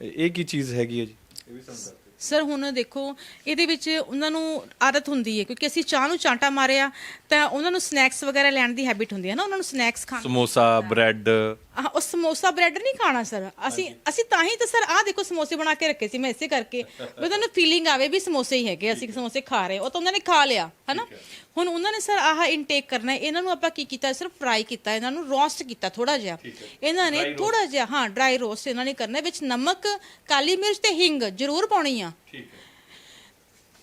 B: ਇਹ ਕੀ ਚੀਜ਼ ਹੈਗੀ ਹੈ ਜੀ? ਇਹ ਵੀ ਸਾਨੂੰ
A: ਸਰ ਹੁਣ ਦੇਖੋ ਇਹਦੇ ਵਿੱਚ ਉਹਨਾਂ ਨੂੰ ਆਦਤ ਹੁੰਦੀ ਹੈ ਕਿਉਂਕਿ ਅਸੀਂ ਚਾਹ ਨੂੰ ਚਾਂਟਾ ਮਾਰਿਆ ਤਾਂ ਉਹਨਾਂ ਨੂੰ ਸਨੈਕਸ ਵਗੈਰਾ ਲੈਣ ਦੀ ਹੈਬਿਟ ਹੁੰਦੀ ਹੈ ਨਾ ਉਹਨਾਂ ਨੂੰ ਸਨੈਕਸ ਖਾਣ
B: ਸਮੋਸਾ ਬ੍ਰੈਡ
A: ਆਹ ਉਹ ਸਮੋਸਾ ਬ੍ਰੈਡ ਨਹੀਂ ਖਾਣਾ ਸਰ। ਅਸੀਂ ਅਸੀਂ ਤਾਂ ਹੀ ਤਾਂ ਸਰ ਆਹ ਦੇਖੋ ਸਮੋਸੇ ਬਣਾ ਕੇ ਰੱਖੇ ਸੀ ਮੈਂ ਇਸੇ ਕਰਕੇ। ਵੀ ਉਹਨਾਂ ਨੂੰ ਫੀਲਿੰਗ ਆਵੇ ਵੀ ਸਮੋਸੇ ਹੀ ਹੈਗੇ ਅਸੀਂ ਸਮੋਸੇ ਖਾ ਰਹੇ ਉਹ ਤਾਂ ਉਹਨਾਂ ਨੇ ਖਾ ਲਿਆ ਹਨਾ? ਹੁਣ ਉਹਨਾਂ ਨੇ ਸਰ ਆਹ ਇਨਟੇਕ ਕਰਨਾ ਹੈ ਇਹਨਾਂ ਨੂੰ ਆਪਾਂ ਕੀ ਕੀਤਾ ਸਿਰਫ ਫਰਾਈ ਕੀਤਾ ਇਹਨਾਂ ਨੂੰ ਰੋਸਟ ਕੀਤਾ ਥੋੜਾ ਜਿਹਾ। ਇਹਨਾਂ ਨੇ ਥੋੜਾ ਜਿਹਾ ਹਾਂ ਡਰਾਈ ਰੋਸਟ ਇਹਨਾਂ ਨੇ ਕਰਨਾ ਹੈ। ਵਿੱਚ ਨਮਕ ਕਾਲੀ ਮਿਰਚ ਤੇ ਹਿੰਗ ਜ਼ਰੂਰ ਪਾਉਣੀ ਆ।
B: ਠੀਕ ਹੈ।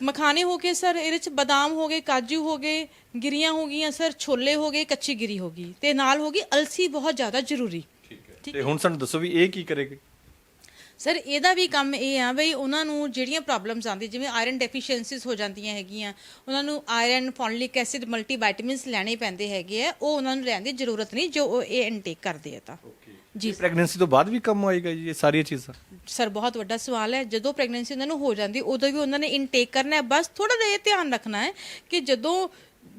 A: ਮਖਾਣੇ ਹੋ ਗਏ ਸਰ ਇਹਦੇ ਚ ਬਦਾਮ ਹੋ ਗਏ ਕਾਜੂ ਹੋ ਗਏ ਗਿਰੀਆਂ ਹੋ ਗਈਆਂ ਸਰ ਛੋਲੇ ਹੋ ਗਏ ਕੱਚੀ ਗਿਰੀ ਹੋ ਗਈ। ਤੇ ਨਾਲ ਹੋ ਗਈ ਅਲਸੀ ਬਹੁਤ ਜ਼ਿਆਦਾ ਜ਼ਰੂਰੀ।
B: ਠੀਕ ਹੈ। ਤੇ ਹੁਣ ਸਾਨੂੰ ਦੱਸੋ ਵੀ ਇਹ ਕੀ ਕਰੇਗੀ?
A: ਸਰ ਇਹਦਾ ਵੀ ਕੰਮ ਇਹ ਆ ਬਈ ਉਹਨਾਂ ਨੂੰ ਜਿਹੜੀਆਂ ਪ੍ਰੋਬਲਮਸ ਆਉਂਦੀਆਂ ਜਿਵੇਂ ਆਇਰਨ ਡੈਫੀਸ਼ੀਐਂਸੀਜ਼ ਹੋ ਜਾਂਦੀਆਂ ਹੈਗੀਆਂ ਉਹਨਾਂ ਨੂੰ ਆਇਰਨ ਫੋਲਿਕ ਐਸਿਡ ਮਲਟੀਵਿਟਾਮਿਨਸ ਲੈਣੇ ਪੈਂਦੇ ਹੈਗੇ ਆ ਉਹ ਉਹਨਾਂ ਨੂੰ ਲੈਣ ਦੀ ਜ਼ਰੂਰਤ ਨਹੀਂ ਜੋ ਉਹ ਇਹ ਇਨਟੇਕ ਕਰਦੇ ਆ ਤਾਂ। ਜੀ।
B: ਪ੍ਰੈਗਨੈਂਸੀ ਤੋਂ ਬਾਅਦ ਵੀ ਕੰਮ ਆਏਗਾ ਜੀ ਇਹ ਸਾਰੀਆਂ ਚੀਜ਼ਾਂ?
A: ਸਰ ਬਹੁਤ ਵੱਡਾ ਸਵਾਲ ਹੈ। ਜਦੋਂ ਪ੍ਰੈਗਨੈਂਸੀ ਉਹਨਾਂ ਨੂੰ ਹੋ ਜਾਂਦੀ ਉਦੋਂ ਵੀ ਉਹਨਾਂ ਨੇ ਇਨਟੇਕ ਕਰਨਾ ਹੈ। ਬਸ ਥੋੜਾ ਜਿਹਾ ਇਹ ਧਿਆਨ ਰੱਖਣਾ ਹੈ ਕਿ ਜਦੋਂ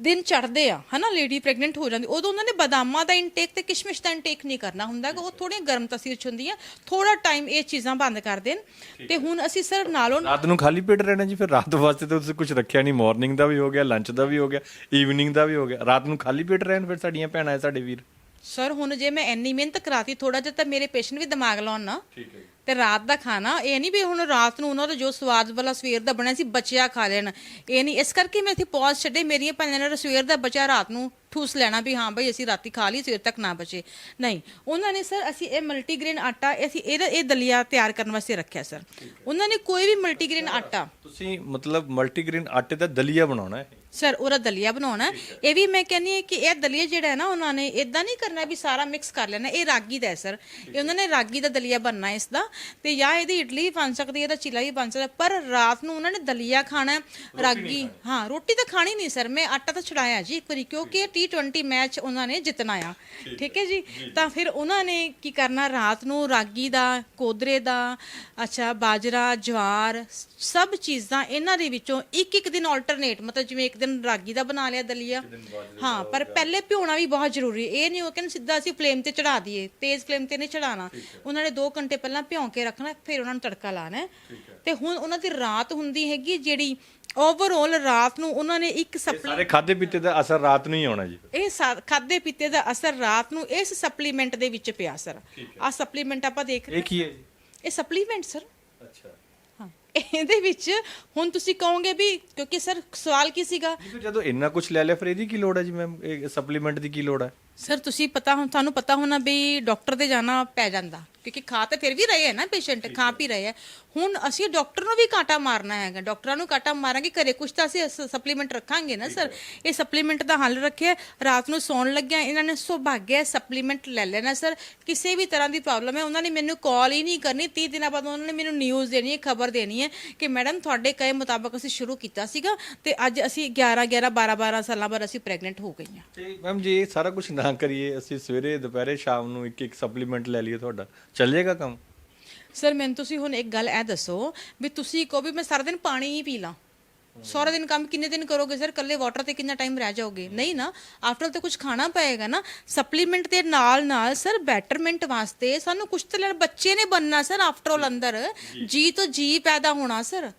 A: ਦਿਨ ਚੜ੍ਹਦੇ ਆ ਹਨਾ ਲੇਡੀ ਪ੍ਰੈਗਨੈਂਟ ਹੋ ਜਾਂਦੀ ਉਦੋਂ ਉਹਨਾਂ ਨੇ ਬਦਾਮਾਂ ਦਾ ਇਨਟੇਕ ਤੇ ਕਿਸ਼ਮਿਸ਼ ਦਾ ਇਨਟੇਕ ਨਹੀਂ ਕਰਨਾ ਹੁੰਦਾ ਕਿ ਉਹ ਥੋੜੀਆਂ ਗਰਮ ਤਸੀਰ ਚ ਹੁੰਦੀਆਂ ਥੋੜਾ ਟਾਈਮ ਇਹ ਚੀਜ਼ਾਂ ਬੰਦ ਕਰ ਦੇਣ। ਤੇ ਹੁਣ ਅਸੀਂ ਸਰ ਨਾਲੋਂ
B: ਰਾਤ ਨੂੰ ਖਾਲੀ ਪੇਟ ਰਹਿਣਾ ਜੀ ਫਿਰ ਰਾਤ ਵਾਸਤੇ ਤਾਂ ਤੁਸੀਂ ਕੁਝ ਰੱਖਿਆ ਨਹੀਂ। ਮਾਰਨਿੰਗ ਦਾ ਵੀ ਹੋ ਗਿਆ ਲੰਚ ਦਾ ਵੀ ਹੋ ਗਿਆ ਈਵਨਿੰਗ ਦਾ ਵੀ ਹੋ ਗਿਆ। ਰਾਤ ਨੂੰ ਖਾਲੀ ਪੇਟ ਰਹਿਣ ਫਿਰ ਸਾਡੀਆਂ ਭੈਣਾਂ ਸਾਡੇ ਵੀਰ।
A: ਸਰ ਹੁਣ ਜੇ ਮੈਂ ਇੰਨੀ ਮਿਹਨਤ ਕਰਾਤੀ ਥੋੜਾ ਜਿਹਾ ਤਾਂ ਮੇਰੇ ਪੇਸ਼ੈਂਟ ਵੀ ਦਿਮਾਗ ਲਾਉਣ ਨਾ।
B: ਠੀਕ ਹੈ
A: ਤੇ ਰਾਤ ਦਾ ਖਾਣਾ ਇਹ ਨਹੀਂ ਵੀ ਹੁਣ ਰਾਤ ਨੂੰ ਉਹਨਾਂ ਦਾ ਜੋ ਸਵਾਦ ਵਾਲਾ ਸਵੇਰ ਦਾ ਬਣਿਆ ਸੀ ਬਚਿਆ ਖਾ ਲੈਣ। ਇਹ ਨਹੀਂ ਇਸ ਕਰਕੇ ਮੈਂ ਇੱਥੇ ਪੌਜ਼ ਛੱਡੇ ਮੇਰੀਆਂ ਭੈਣਾਂ ਨੇ ਸਵੇਰ ਦਾ ਬਚਿਆ ਰਾਤ ਨੂੰ ਠੂਸ ਲੈਣਾ ਵੀ ਹਾਂ ਭਾਈ ਅਸੀਂ ਰਾਤੀ ਖਾ ਲਈ ਸਵੇਰ ਤੱਕ ਨਾ ਬਚੇ। ਨਹੀਂ ਉਹਨਾਂ ਨੇ ਸਰ ਅਸੀਂ ਇਹ ਮਲਟੀਗ੍ਰੇਨ ਆਟਾ ਅਸੀਂ ਇਹਦਾ ਇਹ ਦਲੀਆ ਤਿਆਰ ਕਰਨ ਵਾਸਤੇ ਰੱਖਿਆ ਸਰ। ਉਹਨਾਂ ਨੇ ਕੋਈ ਵੀ ਮਲਟੀਗ੍ਰੇਨ ਆਟਾ।
B: ਤੁਸੀਂ ਮਤਲਬ ਮਲਟੀਗ੍ਰੇਨ ਆਟੇ ਦਾ ਦਲੀਆ ਬਣਾਉਣਾ ਹੈ?
A: ਸਰ ਉਹਦਾ ਦਲੀਆ ਬਣਾਉਣਾ। ਇਹ ਵੀ ਮੈਂ ਕਹਿੰਨੀ ਹੈ ਕਿ ਇਹ ਦਲੀਆ ਜਿਹੜਾ ਹੈ ਨਾ ਉਹਨਾਂ ਨੇ ਇਦਾਂ ਨਹੀਂ ਕਰਨਾ ਵੀ ਸਾਰਾ ਮਿਕਸ ਕਰ ਲੈਣਾ। ਇਹ ਰਾਗੀ ਦਾ ਹੈ ਸਰ। ਇਹ ਉਹਨਾਂ ਨੇ ਰਾਗੀ ਦਾ ਦਲੀਆ ਬਣਨਾ ਇਸ ਦਾ। ਤੇ ਜਾਂ ਇਹਦੀ ਇਡਲੀ ਵੀ ਬਣ ਸਕਦੀ ਹੈ ਇਹਦਾ ਚੀਲਾ ਵੀ ਬਣ ਸਕਦਾ। ਪਰ ਰਾਤ ਨੂੰ ਉਹਨਾਂ ਨੇ ਦਲੀਆ ਖਾਣਾ ਹੈ, ਰਾਗੀ ਹਾਂ ਰੋਟੀ ਤਾਂ ਖਾਣੀ ਨਹੀਂ ਸਰ। ਮੈਂ ਆਟਾ ਤਾਂ ਛਡਾਇਆ ਜੀ ਇੱਕ ਵਾਰੀ ਕਿਉਂਕਿ ਇਹ T20 ਮੈਚ ਉਹਨਾਂ ਨੇ ਜਿੱਤਣਾ ਆ। ਠੀਕ ਹੈ। ਜੀ? ਤਾਂ ਫਿਰ ਉਹਨਾਂ ਨੇ ਕੀ ਕਰਨਾ? ਰਾਤ ਨੂੰ ਰਾਗੀ ਦਾ ਕੋਦਰੇ ਦਾ ਅੱਛਾ ਬਾਜਰਾ ਜਵਾਰ ਸਭ ਚੀਜ਼ਾਂ ਇਹਨਾਂ ਦੇ ਵਿੱਚੋਂ ਇੱਕ ਇੱਕ ਦਿਨ ਆਲਟਰਨੇਟ ਮਤਲਬ ਜਿਵੇਂ ਇੱਕ ਦਿਨ ਰਾਗੀ ਦਾ ਬਣਾ ਲਿਆ ਦਲੀਆ। ਹਾਂ ਪਰ ਪਹਿਲੇ ਭਿਉਣਾ ਵੀ ਬਹੁਤ ਜ਼ਰੂਰੀ ਹੈ। ਇਹ ਨਹੀਂ ਹੋ ਕਿ ਸਿੱਧਾ ਅਸੀਂ ਫਲੇਮ ਤੇ ਚੜਾ ਦਈਏ। ਤੇਜ਼ ਫਲੇਮ ਤੇ ਨਹੀਂ ਚੜਾਣਾ ਉਹਨਾਂ ਨੇ 2 ਘੰਟੇ ਪਹਿਲਾਂ ਭਿਉਂ ਕੇ ਰੱਖਣਾ ਫਿਰ ਉਹਨਾਂ ਨੂੰ ਤੜਕਾ ਲਾਣਾ। ਤੇ ਹੁਣ ਉਹਨਾਂ ਦੀ ਰਾਤ ਹੁੰਦੀ ਹੈਗੀ ਜਿਹੜੀ ਓਵਰਆਲ ਰਾਤ ਨੂੰ ਉਹਨਾਂ ਨੇ ਇੱਕ ਸਪਲੀ
B: ਸਾਰੇ ਖਾਦੇ ਪੀਤੇ ਦਾ ਅਸਰ ਰਾਤ ਨੂੰ ਹੀ ਆਉਣਾ ਜੀ।
A: ਇਹ ਖਾਦੇ ਪੀਤੇ ਦਾ ਅਸਰ ਰਾਤ ਨੂੰ ਇਸ ਸਪਲੀਮੈਂਟ ਦੇ ਵਿੱਚ ਪਿਆ ਸਰ। ਆ ਸਪਲੀਮੈਂਟ ਆਪਾਂ ਦੇਖ ਰਹੇ
B: ਇਹ ਕੀ ਹੈ ਜੀ?
A: ਇਹ ਸਪਲੀਮੈਂਟ ਸਰ।
B: ਅੱਛਾ।
A: ਇਹਦੇ ਵਿੱਚ ਹੁਣ ਤੁਸੀਂ ਕਹੋਗੇ ਵੀ, ਕਿਉਂਕਿ ਸਰ ਸਵਾਲ ਕੀ ਸੀਗਾ?
B: ਜਦੋਂ ਇੰਨਾ ਕੁਝ ਲੈ ਲਿਆ, ਫਿਰ ਇਹਦੀ ਕੀ ਲੋੜ ਹੈ ਜੀ ਮੈਮ? ਸਪਲੀਮੈਂਟ ਦੀ ਕੀ ਲੋੜ ਹੈ?
A: ਸਰ ਤੁਸੀਂ ਪਤਾ ਹੁਣ ਤੁਹਾਨੂੰ ਪਤਾ ਹੋਣਾ ਵੀ ਡਾਕਟਰ ਦੇ ਜਾਣਾ ਪੈ ਜਾਂਦਾ। ਕਿਉਂਕਿ ਖਾ ਤਾਂ ਫਿਰ ਵੀ ਰਹੇ ਹੈ ਨਾ ਪੇਸ਼ੈਂਟ ਖਾ ਪੀ ਰਹੇ ਹੈ ਹੁਣ ਅਸੀਂ ਡਾਕਟਰ ਨੂੰ ਵੀ ਕਾਟਾ ਮਾਰਨਾ ਹੈਗਾ। ਡਾਕਟਰਾਂ ਨੂੰ ਕਾਟਾ ਮਾਰਾਂਗੇ ਘਰੇ ਕੁਝ ਤਾਂ ਅਸੀਂ ਸਪਲੀਮੈਂਟ ਰੱਖਾਂਗੇ ਨਾ ਸਰ। ਇਹ ਸਪਲੀਮੈਂਟ ਦਾ ਹੱਲ ਰੱਖਿਆ ਰਾਤ ਨੂੰ ਸੌਣ ਲੱਗਿਆ ਇਹਨਾਂ ਨੇ ਸੁਭਾਗਿਆ ਸਪਲੀਮੈਂਟ ਲੈ ਲੈਣਾ ਸਰ। ਕਿਸੇ ਵੀ ਤਰ੍ਹਾਂ ਦੀ ਪ੍ਰੋਬਲਮ ਹੈ ਉਹਨਾਂ ਨੇ ਮੈਨੂੰ ਕਾਲ ਹੀ ਨਹੀਂ ਕਰਨੀ। 30 ਦਿਨਾਂ ਬਾਅਦ ਉਹਨਾਂ ਨੇ ਮੈਨੂੰ ਨਿਊਜ਼ ਦੇਣੀ ਹੈ ਖਬਰ ਦੇਣੀ ਹੈ ਕਿ ਮੈਡਮ ਤੁਹਾਡੇ ਕਹੇ ਮੁਤਾਬਕ ਅਸੀਂ ਸ਼ੁਰੂ ਕੀਤਾ ਸੀਗਾ ਤੇ ਅੱਜ ਅਸੀਂ 11 11 12 12 ਸਾਲਾਂ ਬਾਅਦ ਅਸੀਂ ਪ੍ਰੈਗਨੈਂਟ ਹੋ ਗਈਆਂ।
B: ਤੇ ਮੈਮ ਜੇ ਇਹ ਸਾਰਾ ਕੁਝ ਨਾ ਕਰੀਏ ਅਸੀਂ ਸਵੇਰੇ ਦੁਪਹਿਰੇ ਸ਼ਾਮ ਨੂੰ ਇੱਕ ਇੱਕ ਸਪਲੀਮੈਂਟ ਲੈ ਲਈਏ ਤੁਹਾਡਾ। ਚੱਲੇਗਾ ਕੰਮ?
A: ਸਰ ਮੈਨੂੰ ਤੁਸੀਂ ਹੁਣ ਇੱਕ ਗੱਲ ਇਹ ਦੱਸੋ ਵੀ ਤੁਸੀਂ ਕਹੋ ਵੀ ਮੈਂ ਸਾਰਾ ਦਿਨ ਪਾਣੀ ਹੀ ਪੀ ਲਾਂ। ਸਾਰਾ ਦਿਨ ਕੰਮ ਕਿੰਨੇ ਦਿਨ ਕਰੋਗੇ ਸਰ ਕੱਲੇ ਵਾਟਰ ਤੇ ਕਿੰਨਾ ਟਾਈਮ ਰਹਿ ਜਾਓਗੇ? ਨਹੀਂ ਨਾ ਆਫਟਰ ਤੇ ਕੁਝ ਖਾਣਾ ਪਏਗਾ ਨਾ। ਸਪਲੀਮੈਂਟ ਦੇ ਨਾਲ ਨਾਲ ਸਰ ਬੈਟਰਮੈਂਟ ਵਾਸਤੇ ਸਾਨੂੰ ਕੁਝ ਤੇ ਲੈਣ ਬੱਚੇ ਨੇ ਬਣਨਾ ਸਰ ਆਫਟਰ ਆਲ ਅੰਦਰ। ਜੀ। ਤੋਂ ਜੀ ਪੈਦਾ ਹੋਣਾ ਸਰ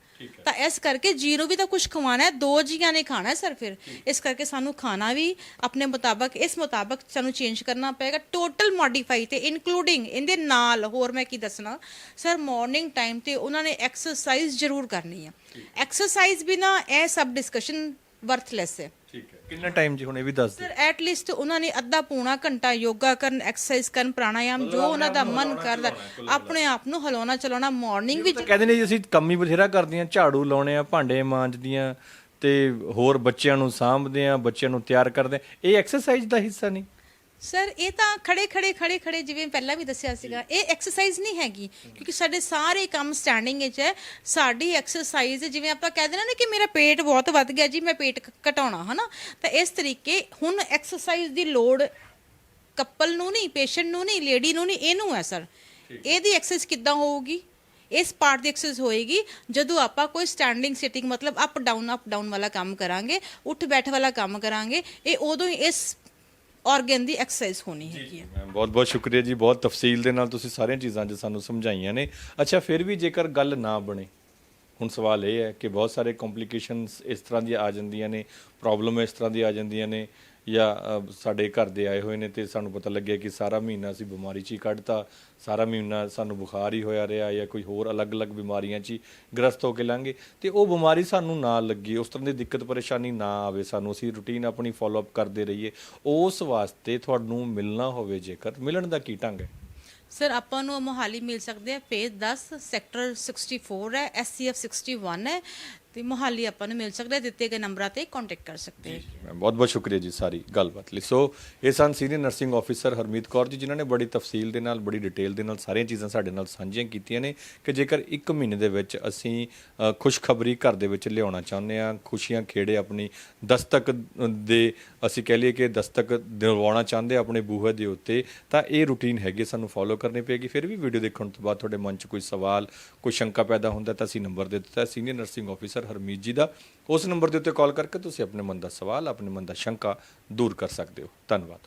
A: ਤਾਂ ਇਸ ਕਰਕੇ ਜੀ ਨੂੰ ਵੀ ਤਾਂ ਕੁਝ ਖਵਾਣਾ ਹੈ ਦੋ ਜੀਆਂ ਨੇ ਖਾਣਾ ਹੈ ਸਰ ਫਿਰ। ਇਸ ਕਰਕੇ ਸਾਨੂੰ ਖਾਣਾ ਵੀ ਆਪਣੇ ਮੁਤਾਬਕ ਇਸ ਮੁਤਾਬਕ ਸਾਨੂੰ ਚੇਂਜ ਕਰਨਾ ਪਏਗਾ ਟੋਟਲ ਮੋਡੀਫਾਈ ਤੇ ਇਨਕਲੂਡਿੰਗ ਇਹਦੇ ਨਾਲ ਹੋਰ ਮੈਂ ਕੀ ਦੱਸਣਾ? ਸਰ ਮਾਰਨਿੰਗ ਟਾਈਮ ਤੇ ਉਹਨਾਂ ਨੇ ਐਕਸਰਸਾਈਜ਼ ਜ਼ਰੂਰ ਕਰਨੀ ਹੈ। ਐਕਸਰਸਾਈਜ਼ ਬਿਨਾ ਇਹ ਸਭ ਡਿਸਕਸ਼ਨ ਵਰਥਲੈਸ ਹੈ।
B: ਠੀਕ ਹੈ। ਕਿੰਨਾ ਟਾਈਮ ਜੀ ਹੁਣ ਇਹ ਵੀ ਦੱਸ ਦਿਓ।
A: ਸਰ ਐਟ ਲੀਸਟ ਉਹਨਾਂ ਨੇ ਅੱਧਾ ਪੌਣਾ ਘੰਟਾ ਯੋਗਾ ਕਰਨ ਐਕਸਰਸਾਈਜ਼ ਕਰਨ ਪ੍ਰਾਣਾਯਾਮ ਜੋ ਉਹਨਾਂ ਦਾ ਮਨ ਕਰਦਾ ਆਪਣੇ ਆਪ ਨੂੰ ਹਿਲਾਉਣਾ ਚਲਾਉਣਾ ਮਾਰਨਿੰਗ ਵਿੱਚ
B: ਤਾਂ ਕਹਿੰਦੇ ਨੇ ਜੀ ਅਸੀਂ ਕੰਮ ਹੀ ਬਥੇਰਾ ਕਰਦੀਆਂ ਝਾੜੂ ਲਾਉਣੇ ਆ ਭਾਂਡੇ ਮਾਂਜਦੀਆਂ ਤੇ ਹੋਰ ਬੱਚਿਆਂ ਨੂੰ ਸਾਂਭਦੇ ਆ ਬੱਚਿਆਂ ਨੂੰ ਤਿਆਰ ਕਰਦੇ ਆ। ਇਹ ਐਕਸਰਸਾਈਜ਼ ਦਾ ਹਿੱਸਾ ਨਹੀਂ।
A: ਸਰ ਇਹ ਤਾਂ ਖੜੇ ਖੜੇ ਖੜੇ ਖੜੇ ਜਿਵੇਂ ਪਹਿਲਾਂ ਵੀ ਦੱਸਿਆ ਸੀਗਾ ਇਹ ਐਕਸਰਸਾਈਜ਼ ਨਹੀਂ ਹੈਗੀ ਕਿਉਂਕਿ ਸਾਡੇ ਸਾਰੇ ਕੰਮ ਸਟੈਂਡਿੰਗ ਵਿੱਚ ਹੈ ਸਾਡੀ ਐਕਸਰਸਾਈਜ਼ ਜਿਵੇਂ ਆਪਾਂ ਕਹਿੰਦੇ ਨਾ ਕਿ ਮੇਰਾ ਪੇਟ ਬਹੁਤ ਵੱਧ ਗਿਆ ਜੀ ਮੈਂ ਪੇਟ ਘਟਾਉਣਾ ਹਨਾ? ਤਾਂ ਇਸ ਤਰੀਕੇ ਹੁਣ ਐਕਸਰਸਾਈਜ਼ ਦੀ ਲੋੜ ਕਪਲ ਨੂੰ ਨਹੀਂ ਪੇਸ਼ੈਂਟ ਨੂੰ ਨਹੀਂ ਲੇਡੀ ਨੂੰ ਨਹੀਂ ਇਹਨੂੰ ਹੈ ਸਰ ਇਹਦੀ ਐਕਸਰਸਾਈਜ਼ ਕਿੱਦਾਂ ਹੋਊਗੀ? ਇਸ ਪਾਰਟ ਦੀ ਐਕਸਰਸਾਈਜ਼ ਹੋਏਗੀ ਜਦੋਂ ਆਪਾਂ ਕੋਈ ਸਟੈਂਡਿੰਗ ਸਿਟਿੰਗ ਮਤਲਬ ਅਪ ਡਾਊਨ ਅਪ ਡਾਊਨ ਵਾਲਾ ਕੰਮ ਕਰਾਂਗੇ ਉੱਠ ਬੈਠ ਵਾਲਾ ਕੰਮ ਕਰਾਂਗੇ ਇਹ ਉਦੋਂ ਹੀ ਇਸ ਆਰਗਨ ਦੀ ਐਕਸਰਸਾਈਜ਼ ਹੋਣੀ ਹੈਗੀ ਹੈ।
B: ਮੈਮ ਬਹੁਤ ਬਹੁਤ ਸ਼ੁਕਰੀਆ ਜੀ ਬਹੁਤ ਤਫਸੀਲ ਦੇ ਨਾਲ ਤੁਸੀਂ ਸਾਰੀਆਂ ਚੀਜ਼ਾਂ ਅੱਜ ਸਾਨੂੰ ਸਮਝਾਈਆਂ ਨੇ। ਅੱਛਾ ਫਿਰ ਵੀ ਜੇਕਰ ਗੱਲ ਨਾ ਬਣੇ ਹੁਣ ਸਵਾਲ ਇਹ ਹੈ ਕਿ ਬਹੁਤ ਸਾਰੇ ਕੰਪਲਿਕੇਸ਼ਨਸ ਇਸ ਤਰ੍ਹਾਂ ਦੀਆਂ ਆ ਜਾਂਦੀਆਂ ਨੇ ਪ੍ਰੋਬਲਮ ਇਸ ਤਰ੍ਹਾਂ ਦੀ ਆ ਜਾਂਦੀਆਂ ਨੇ ਜਾਂ ਸਾਡੇ ਘਰ ਦੇ ਆਏ ਹੋਏ ਨੇ ਤੇ ਸਾਨੂੰ ਪਤਾ ਲੱਗਿਆ ਕਿ ਸਾਰਾ ਮਹੀਨਾ ਅਸੀਂ ਬਿਮਾਰੀ 'ਚ ਹੀ ਕੱਢਤਾ, ਸਾਰਾ ਮਹੀਨਾ ਸਾਨੂੰ ਬੁਖਾਰ ਹੀ ਹੋਇਆ ਰਿਹਾ ਜਾਂ ਕੋਈ ਹੋਰ ਅਲੱਗ-ਅਲੱਗ ਬਿਮਾਰੀਆਂ 'ਚ ਹੀ ਗ੍ਰਸਤ ਹੋ ਕੇ ਲੰਘੇ ਤੇ ਉਹ ਬਿਮਾਰੀ ਸਾਨੂੰ ਨਾ ਲੱਗੇ, ਉਸ ਤਰ੍ਹਾਂ ਦੀ ਦਿੱਕਤ ਪਰੇਸ਼ਾਨੀ ਨਾ ਆਵੇ ਸਾਨੂੰ, ਅਸੀਂ ਰੁਟੀਨ ਆਪਣੀ ਫਾਲੋ ਅਪ ਕਰਦੇ ਰਹੀਏ। ਉਸ ਵਾਸਤੇ ਤੁਹਾਨੂੰ ਮਿਲਣਾ ਹੋਵੇ ਜੇਕਰ, ਮਿਲਣ ਦਾ ਕੀ ਢੰਗ ਹੈ?
A: ਸਰ, ਆਪਾਂ ਨੂੰ ਮੋਹਾਲੀ ਮਿਲ ਸਕਦੇ ਆ ਫੇਜ਼ 10 ਸੈਕਟਰ 64 ਹੈ ਐਸਸੀਐਫ 61 ਹੈ ਤੇ ਮੁਹਾਲੀ ਆਪਾਂ ਨੂੰ ਮਿਲ ਸਕਦਾ ਹੈ ਦਿੱਤੇ ਗਏ ਨੰਬਰਾਂ ਤੇ ਕੰਟੈਕਟ ਕਰ ਸਕਦੇ ਹੈ।
B: ਮੈਮ ਬਹੁਤ ਬਹੁਤ ਸ਼ੁਕਰੀਆ ਜੀ ਸਾਰੀ ਗੱਲਬਾਤ ਲਈ। ਸੋ ਇਹ ਸਨ senior nursing officer Harmeet Kaur ji ਜਿਨ੍ਹਾਂ ਨੇ ਬੜੀ ਤਫਸੀਲ ਦੇ ਨਾਲ ਬੜੀ ਡਿਟੇਲ ਦੇ ਨਾਲ ਸਾਰੀਆਂ ਚੀਜ਼ਾਂ ਸਾਡੇ ਨਾਲ ਸਾਂਝੀਆਂ ਕੀਤੀਆਂ ਨੇ ਕਿ ਜੇਕਰ ਇੱਕ ਮਹੀਨੇ ਦੇ ਵਿੱਚ ਅਸੀਂ ਅ, ਖੁਸ਼ਖਬਰੀ ਘਰ ਦੇ ਵਿੱਚ ਲਿਆਉਣਾ ਚਾਹੁੰਦੇ ਹਾਂ ਖੁਸ਼ੀਆਂ ਖੇੜੇ ਆਪਣੀ ਦਸਤਕ ਦੇ ਅਸੀਂ ਕਹਿ ਲਈਏ ਕਿ ਦਸਤਕ ਦਿਵਾਉਣਾ ਚਾਹੁੰਦੇ ਆ ਆਪਣੇ ਬੂਹੇ ਦੇ ਉੱਤੇ ਤਾਂ ਇਹ ਰੂਟੀਨ ਹੈਗੀ ਸਾਨੂੰ ਫੋਲੋ ਕਰਨੀ ਪਏਗੀ। ਫਿਰ ਵੀ ਵੀਡੀਓ ਦੇਖਣ ਤੋਂ ਬਾਅਦ ਤੁਹਾਡੇ ਮਨ 'ਚ ਕੋਈ ਸਵਾਲ ਕੋਈ ਸ਼ੰਕਾ ਪੈਦਾ ਹੁੰਦਾ ਤਾਂ ਅਸੀਂ ਨੰਬਰ ਦੇ ਦਿੱਤਾ ਸੀਨੀਅਰ ਨਰਸਿੰਗ ਆਫੀਸਰ ਹਰਮੀਤ ਜੀ ਦਾ, ਉਸ ਨੰਬਰ ਦੇ ਉੱਤੇ ਕਾਲ ਕਰਕੇ ਤੁਸੀਂ ਆਪਣੇ ਮਨ ਦਾ ਸਵਾਲ, ਆਪਣੇ ਮਨ ਦਾ ਸ਼ੰਕਾ ਦੂਰ ਕਰ ਸਕਦੇ ਹੋ। ਧੰਨਵਾਦ।